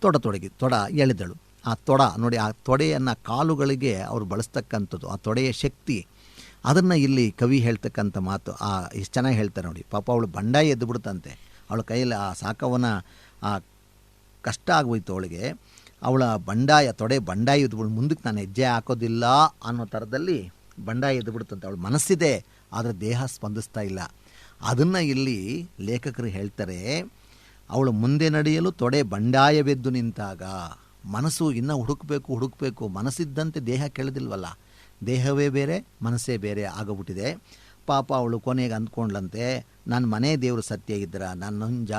A: ತೊಡ ತೊಡಗಿ, ತೊಡ ಎಳೆದಳು. ಆ ತೊಡ, ನೋಡಿ, ಆ ತೊಡೆಯನ್ನು ಕಾಲುಗಳಿಗೆ ಅವರು ಬಳಸ್ತಕ್ಕಂಥದ್ದು, ಆ ತೊಡೆಯ ಶಕ್ತಿ. ಅದನ್ನು ಇಲ್ಲಿ ಕವಿ ಹೇಳ್ತಕ್ಕಂಥ ಮಾತು. ಆ, ಇಷ್ಟು ಚೆನ್ನಾಗಿ ಹೇಳ್ತಾರೆ ನೋಡಿ. ಪಾಪ ಅವಳು ಬಂಡಾಯ ಎದ್ದು ಬಿಡುತ್ತಂತೆ ಅವಳ ಕೈಯಲ್ಲಿ ಆ ಸಾಕವನ ಆ ಕಷ್ಟ ಆಗೋಯ್ತು ಅವಳಿಗೆ. ಅವಳ ಬಂಡಾಯ, ತೊಡೆ ಬಂಡಾಯ ಎದ್ದು ಬಿಡು, ಮುಂದಕ್ಕೆ ನಾನು ಹೆಜ್ಜೆ ಹಾಕೋದಿಲ್ಲ ಅನ್ನೋ ಥರದಲ್ಲಿ ಬಂಡಾಯ ಎದ್ದು ಬಿಡುತ್ತಂತೆ ಅವಳು ಮನಸ್ಸಿದೆ, ಆದರೆ ದೇಹ ಸ್ಪಂದಿಸ್ತಾ ಇಲ್ಲ. ಅದನ್ನು ಇಲ್ಲಿ ಲೇಖಕರು ಹೇಳ್ತಾರೆ ಅವಳು ಮುಂದೆ ನಡೆಯಲು ತೊಡೆ ಬಂಡಾಯವೆದ್ದು ನಿಂತಾಗ ಮನಸ್ಸು ಇನ್ನೂ ಹುಡುಕಬೇಕು ಹುಡುಕಬೇಕು, ಮನಸ್ಸಿದ್ದಂತೆ ದೇಹ ಕೆಳದಿಲ್ವಲ್ಲ? ದೇಹವೇ ಬೇರೆ, ಮನಸ್ಸೇ ಬೇರೆ ಆಗಬಿಟ್ಟಿದೆ. ಪಾಪ ಅವಳು ಕೊನೆಗೆ ಅಂದ್ಕೊಂಡ್ಲಂತೆ ನನ್ನ ಮನೆ ದೇವರು ಸತ್ಯ ಇದ್ರ ನನ್ನ ನಂಜ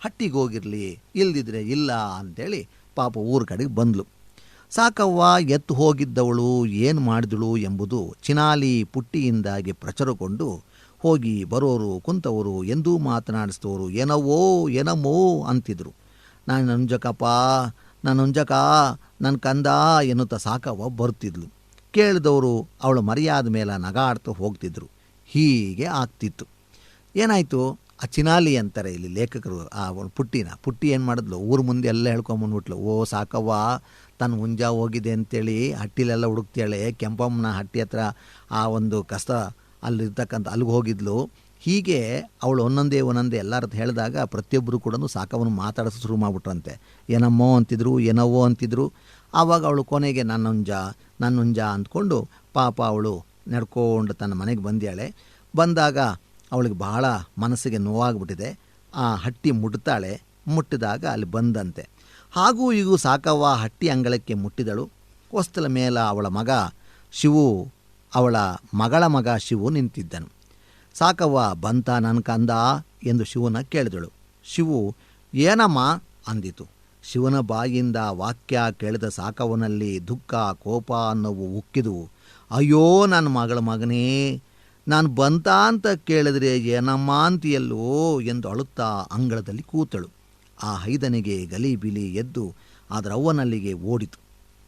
A: ಹಟ್ಟಿಗೆ ಹೋಗಿರಲಿ ಇಲ್ದಿದ್ರೆ ಇಲ್ಲ ಅಂಥೇಳಿ ಪಾಪ ಊರ ಕಡೆಗೆ ಬಂದ್ಲು. ಸಾಕವ್ವ ಎತ್ತು ಹೋಗಿದ್ದವಳು ಏನು ಮಾಡಿದಳು ಎಂಬುದು ಚಿನಾಲಿ ಪುಟ್ಟಿಯಿಂದಾಗಿ ಪ್ರಚುರಗೊಂಡು ಹೋಗಿ ಬರೋರು, ಕುಂತವರು, ಎಂದೂ ಮಾತನಾಡಿಸಿದವರು, ಏನವೋ ಏನಮ್ಮೋ ಅಂತಿದ್ರು. ನಾನು ನಂಜಕಪ್ಪ ನಾನು ನಂಜಕ, ನನ್ನ ಕಂದ ಎನ್ನುತ್ತಾ ಸಾಕವ್ವ ಬರ್ತಿದ್ಲು ಕೇಳಿದವರು ಅವಳು ಮರೆಯಾದ ಮೇಲೆ ನಗಾಡ್ತಾ ಹೋಗ್ತಿದ್ರು. ಹೀಗೆ ಆಗ್ತಿತ್ತು. ಏನಾಯಿತು? ಆ ಚಿನಾಲಿ ಅಂತಾರೆ ಇಲ್ಲಿ ಲೇಖಕರು, ಆ ಒಂದು ಪುಟ್ಟಿನ. ಪುಟ್ಟಿ ಏನು ಮಾಡಿದ್ಲು? ಊರ ಮುಂದೆ ಎಲ್ಲ ಹೇಳ್ಕೊಂಬಂದ್ಬಿಟ್ಲು. ಓ ಸಾಕವ್ವ ತನ್ನ ಹುಂಜ ಹೋಗಿದೆ ಅಂತೇಳಿ ಹಟ್ಟಿಲೆಲ್ಲ ಹುಡುಕ್ತಾಳೆ ಕೆಂಪಮ್ಮನ ಹಟ್ಟಿ ಹತ್ರ ಆ ಒಂದು ಕಸ ಅಲ್ಲಿರ್ತಕ್ಕಂಥ ಅಲ್ಲಿಗೆ ಹೋಗಿದ್ಲು. ಹೀಗೆ ಅವಳು ಒಂದೊಂದೇ ಒಂದೊಂದೇ ಎಲ್ಲರದ್ದು ಹೇಳಿದಾಗ ಪ್ರತಿಯೊಬ್ಬರು ಕೂಡ ಸಾಕವನ್ನು ಮಾತಾಡಿಸೋ ಶುರು ಮಾಡಿಬಿಟ್ರಂತೆ. ಏನಮ್ಮೋ ಅಂತಿದ್ರು ಏನವೋ ಅಂತಿದ್ರು. ಆವಾಗ ಅವಳು ಕೊನೆಗೆ ನನ್ನೊಂಜ ನನ್ನೊಂಜ ನನ್ನ ಅಂದ್ಕೊಂಡು ಪಾಪ ಅವಳು ನಡ್ಕೊಂಡು ತನ್ನ ಮನೆಗೆ ಬಂದ್ಯಾಳೆ. ಬಂದಾಗ ಅವಳಿಗೆ ಬಹಳ ಮನಸ್ಸಿಗೆ ನೋವಾಗ್ಬಿಟ್ಟಿದೆ. ಆ ಹಟ್ಟಿ ಮುಟ್ತಾಳೆ, ಮುಟ್ಟಿದಾಗ ಅಲ್ಲಿ ಬಂದಂತೆ. ಹಾಗೂ ಈಗ ಸಾಕವ್ವ ಹಟ್ಟಿ ಅಂಗಳಕ್ಕೆ ಮುಟ್ಟಿದಳು. ಹೊಸ್ತಲ ಮೇಲ ಅವಳ ಮಗ ಶಿವು ಅವಳ ಮಗಳ ಮಗ ಶಿವು ನಿಂತಿದ್ದನು. ಸಾಕವ್ವ, ಬಂತ ನನ್ನ ಕಂದ ಎಂದು ಶಿವನ ಕೇಳಿದಳು. ಶಿವು, ಏನಮ್ಮ? ಅಂದಿತು. ಶಿವನ ಬಾಯಿಂದ ವಾಕ್ಯ ಕೇಳಿದ ಸಾಕವನಲ್ಲಿ ದುಃಖ, ಕೋಪ ಅನ್ನೋವು ಉಕ್ಕಿದುವು ಅಯ್ಯೋ ನನ್ನ ಮಗಳ ಮಗನೇ, ನಾನು ಬಂತ ಅಂತ ಕೇಳಿದ್ರೆ ಏನಮ್ಮ ಅಂತೀಯಲ್ಲೋ ಎಂದು ಅಳುತ್ತಾ ಅಂಗಳದಲ್ಲಿ ಕೂತಳು. ಆ ಹೈದನಿಗೆ ಗಲಿಬಿಲಿ ಎದ್ದು ಅದರ ಓಡಿತು.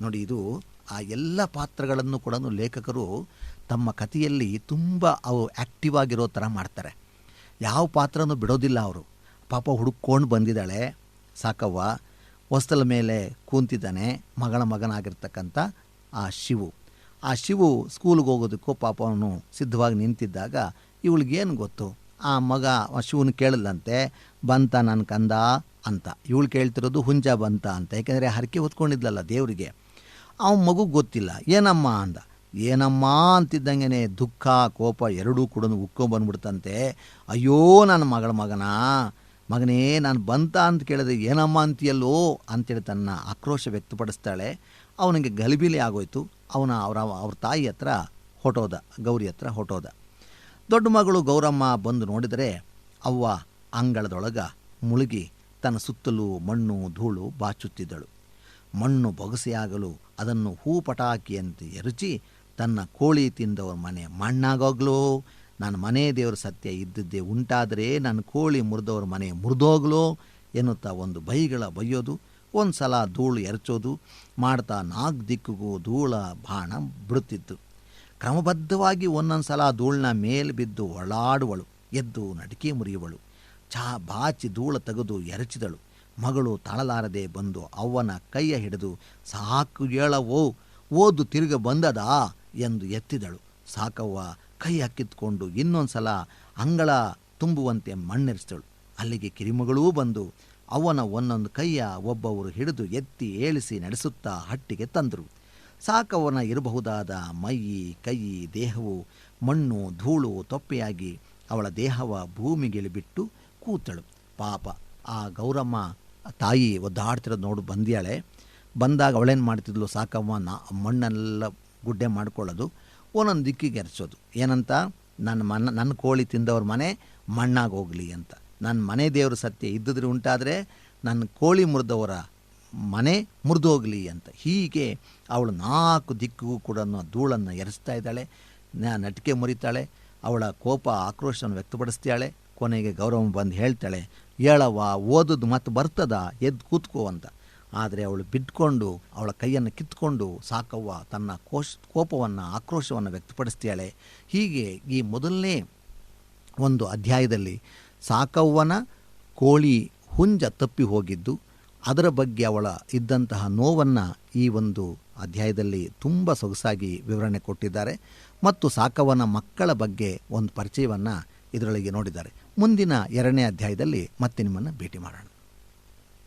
A: ನೋಡಿ ಇದು ಆ ಎಲ್ಲ ಪಾತ್ರಗಳನ್ನು ಕೂಡ ಲೇಖಕರು ತಮ್ಮ ಕಥೆಯಲ್ಲಿ ತುಂಬ ಅವು ಆ್ಯಕ್ಟಿವ್ ಆಗಿರೋ ಥರ ಮಾಡ್ತಾರೆ. ಯಾವ ಪಾತ್ರನೂ ಬಿಡೋದಿಲ್ಲ ಅವರು. ಪಾಪ ಹುಡುಕೊಂಡು ಬಂದಿದ್ದಾಳೆ. ಸಾಕವ್ವ. ಹೊಸ್ತಲ ಮೇಲೆ ಕೂತಿದ್ದಾನೆ. ಮಗಳ ಮಗನಾಗಿರ್ತಕ್ಕಂಥ ಆ ಶಿವು. ಆ ಶಿವು ಸ್ಕೂಲ್ಗೆ ಹೋಗೋದಕ್ಕೂ ಪಾಪ ಅವನು ಸಿದ್ಧವಾಗಿ ನಿಂತಿದ್ದಾಗ ಇವಳಿಗೇನು ಗೊತ್ತು? ಆ ಮಗ ಆ ಶಿವನ ಕೇಳಲ್ಲಂತೆ, ಬಂತ ನನ್ನ ಕಂದ ಅಂತ. ಇವಳು ಕೇಳ್ತಿರೋದು ಹುಂಜ ಬಂತ ಅಂತ. ಯಾಕೆಂದರೆ ಹರಕೆ ಹೊತ್ಕೊಂಡಿದ್ಲಲ್ಲ ದೇವರಿಗೆ. ಅವ ಮಗು ಗೊತ್ತಿಲ್ಲ. ಏನಮ್ಮ ಅಂದ. ಏನಮ್ಮ ಅಂತಿದ್ದಂಗೆ ದುಃಖ, ಕೋಪ ಎರಡೂ ಕೂಡ ಉಕ್ಕೊಂಬಂದ್ಬಿಡ್ತಂತೆ ಅಯ್ಯೋ ನನ್ನ ಮಗಳ ಮಗನ, ಮಗನೇ ನಾನು ಬಂತ ಅಂತ ಕೇಳಿದ್ರೆ ಏನಮ್ಮ ಅಂತೀಯಲ್ಲೋ ಅಂತೇಳಿ ತನ್ನ ಆಕ್ರೋಶ ವ್ಯಕ್ತಪಡಿಸ್ತಾಳೆ. ಅವನಿಗೆ ಗಲಿಬಿಲಿ ಆಗೋಯ್ತು. ಅವನ ಅವರ, ಅವ್ರ ತಾಯಿ ಹತ್ರ ಹೊಟೋದ, ಗೌರಿ ಹತ್ರ ಹೊಟೋದ. ದೊಡ್ಡ ಮಗಳು ಗೌರಮ್ಮ ಬಂದು ನೋಡಿದರೆ ಅವ್ವ ಅಂಗಳದೊಳಗ ಮುಳುಗಿ ತನ್ನ ಸುತ್ತಲೂ ಮಣ್ಣು, ಧೂಳು ಬಾಚುತ್ತಿದ್ದಳು. ಮಣ್ಣು ಬೊಗಸೆಯಾಗಲು ಅದನ್ನು ಹೂ ಪಟಾಕಿಯಂತೆ ಎರಚಿ ತನ್ನ ಕೋಳಿ ತಿಂದವರ ಮನೆ ಮಣ್ಣಾಗೋಗ್ಲೋ. ನನ್ನ ಮನೆ ದೇವರ ಸತ್ಯ ಇದ್ದದ್ದೇ ಉಂಟಾದರೆ ನನ್ನ ಕೋಳಿ ಮುರಿದವ್ರ ಮನೆ ಮುರಿದೋಗ್ಲೋ ಎನ್ನುತ್ತಾ ಒಂದು ಬೈಗಳ ಬೈಯೋದು ಒಂದು ಸಲ ಧೂಳು ಎರಚೋದು, ಮಾಡ್ತಾ ನಾಲ್ಕು ದಿಕ್ಕಿಗೂ ಧೂಳ ಬಾಣ ಬಿಡುತ್ತಿತ್ತು. ಕ್ರಮಬದ್ಧವಾಗಿ ಒಂದೊಂದು ಸಲ ಧೂಳನ್ನ ಮೇಲೆ ಬಿದ್ದು ಒಳಾಡುವಳು, ಎದ್ದು ನಡಿಕೆ ಮುರಿಯುವಳು, ಚಾ ಬಾಚಿ ಧೂಳ ತೆಗೆದು ಎರಚಿದಳು. ಮಗಳು ತಾಳಲಾರದೆ ಬಂದು ಅವ್ವನ ಕೈಯ ಹಿಡಿದು, ಸಾಕು ಏಳವೋ ಓದು ತಿರುಗ ಬಂದದ? ಎಂದು ಎತ್ತಿದಳು. ಸಾಕವ್ವ ಕೈ ಹಕ್ಕಿತ್ಕೊಂಡು ಇನ್ನೊಂದು ಸಲ ಅಂಗಳ ತುಂಬುವಂತೆ ಮಣ್ಣೆರಿಸಿದಳು. ಅಲ್ಲಿಗೆ ಕಿರಿಮಗಳೂ ಬಂದು ಅವನ ಒಂದೊಂದು ಕೈಯ ಒಬ್ಬವರು ಹಿಡಿದು ಎತ್ತಿ ಏಳಿಸಿ ನಡೆಸುತ್ತಾ ಹಟ್ಟಿಗೆ ತಂದರು. ಸಾಕವನ ಇರಬಹುದಾದ ಮೈಯಿ ಕೈ, ದೇಹವು ಮಣ್ಣು, ಧೂಳು, ತೊಪ್ಪೆಯಾಗಿ ಅವಳ ದೇಹವ ಭೂಮಿಗಿಳಿಬಿಟ್ಟು ಕೂತಳು. ಪಾಪ ಆ ಗೌರಮ್ಮ ತಾಯಿ ಒದ್ದಾಡ್ತಿರೋದು ನೋಡು ಬಂದ್ಯಾಳೆ. ಬಂದಾಗ ಅವಳೇನು ಮಾಡ್ತಿದ್ಲು ಸಾಕಮ್ಮ ನಾ ಮಣ್ಣೆಲ್ಲ ಗುಡ್ಡೆ ಮಾಡ್ಕೊಳ್ಳೋದು, ಒಂದೊಂದು ದಿಕ್ಕಿಗೆ ಎರಚೋದು ಏನಂತ? ನನ್ನ ಮನ ನನ್ನ ಕೋಳಿ ತಿಂದವ್ರ ಮನೆ ಮಣ್ಣಾಗಿ ಹೋಗಲಿ ಅಂತ. ನನ್ನ ಮನೆ ದೇವರು ಸತ್ಯ ಇದ್ದಿದ್ರೆ ಉಂಟಾದರೆ ನನ್ನ ಕೋಳಿ ಮುರಿದವರ ಮನೆ ಮುರಿದೋಗಲಿ ಅಂತ. ಹೀಗೆ ಅವಳು ನಾಲ್ಕು ದಿಕ್ಕಿಗೂ ಕೂಡ ಧೂಳನ್ನು ಎರಚ್ತಾ ಇದ್ದಾಳೆ. ನಟಿಕೆ ಮುರಿತಾಳೆ. ಅವಳ ಕೋಪ ಆಕ್ರೋಶವನ್ನು ವ್ಯಕ್ತಪಡಿಸ್ತಾಳೆ ಕೊನೆಗೆ ಗೌರವ ಬಂದು ಹೇಳ್ತಾಳೆ, ಹೇಳವ್ವ, ಓದೋದು ಮತ್ತೆ ಬರ್ತದ ಎದ್ದು ಕೂತ್ಕೋ ಅಂತ. ಆದರೆ ಅವಳು ಬಿಟ್ಕೊಂಡು, ಅವಳ ಕೈಯನ್ನು ಕಿತ್ಕೊಂಡು, ಸಾಕವ್ವ, ತನ್ನ ಕೋಶ, ಕೋಪವನ್ನು, ಆಕ್ರೋಶವನ್ನು ವ್ಯಕ್ತಪಡಿಸ್ತಾಳೆ ಹೀಗೆ ಈ ಮೊದಲನೇ ಒಂದು ಅಧ್ಯಾಯದಲ್ಲಿ ಸಾಕವ್ವನ ಕೋಳಿ ಹುಂಜ ತಪ್ಪಿ ಹೋಗಿದ್ದು, ಅದರ ಬಗ್ಗೆ ಅವಳ ಇದ್ದಂತಹ ನೋವನ್ನು ಈ ಒಂದು ಅಧ್ಯಾಯದಲ್ಲಿ ತುಂಬ ಸೊಗಸಾಗಿ ವಿವರಣೆ ಕೊಟ್ಟಿದ್ದಾರೆ. ಮತ್ತು ಸಾಕವನ ಮಕ್ಕಳ ಬಗ್ಗೆ ಒಂದು ಪರಿಚಯವನ್ನು ಇದರೊಳಗೆ ನೋಡಿದ್ದಾರೆ. ಮುಂದಿನ ಎರಡನೇ ಅಧ್ಯಾಯದಲ್ಲಿ ಮತ್ತೆ ನಿಮ್ಮನ್ನು ಭೇಟಿ ಮಾಡೋಣ.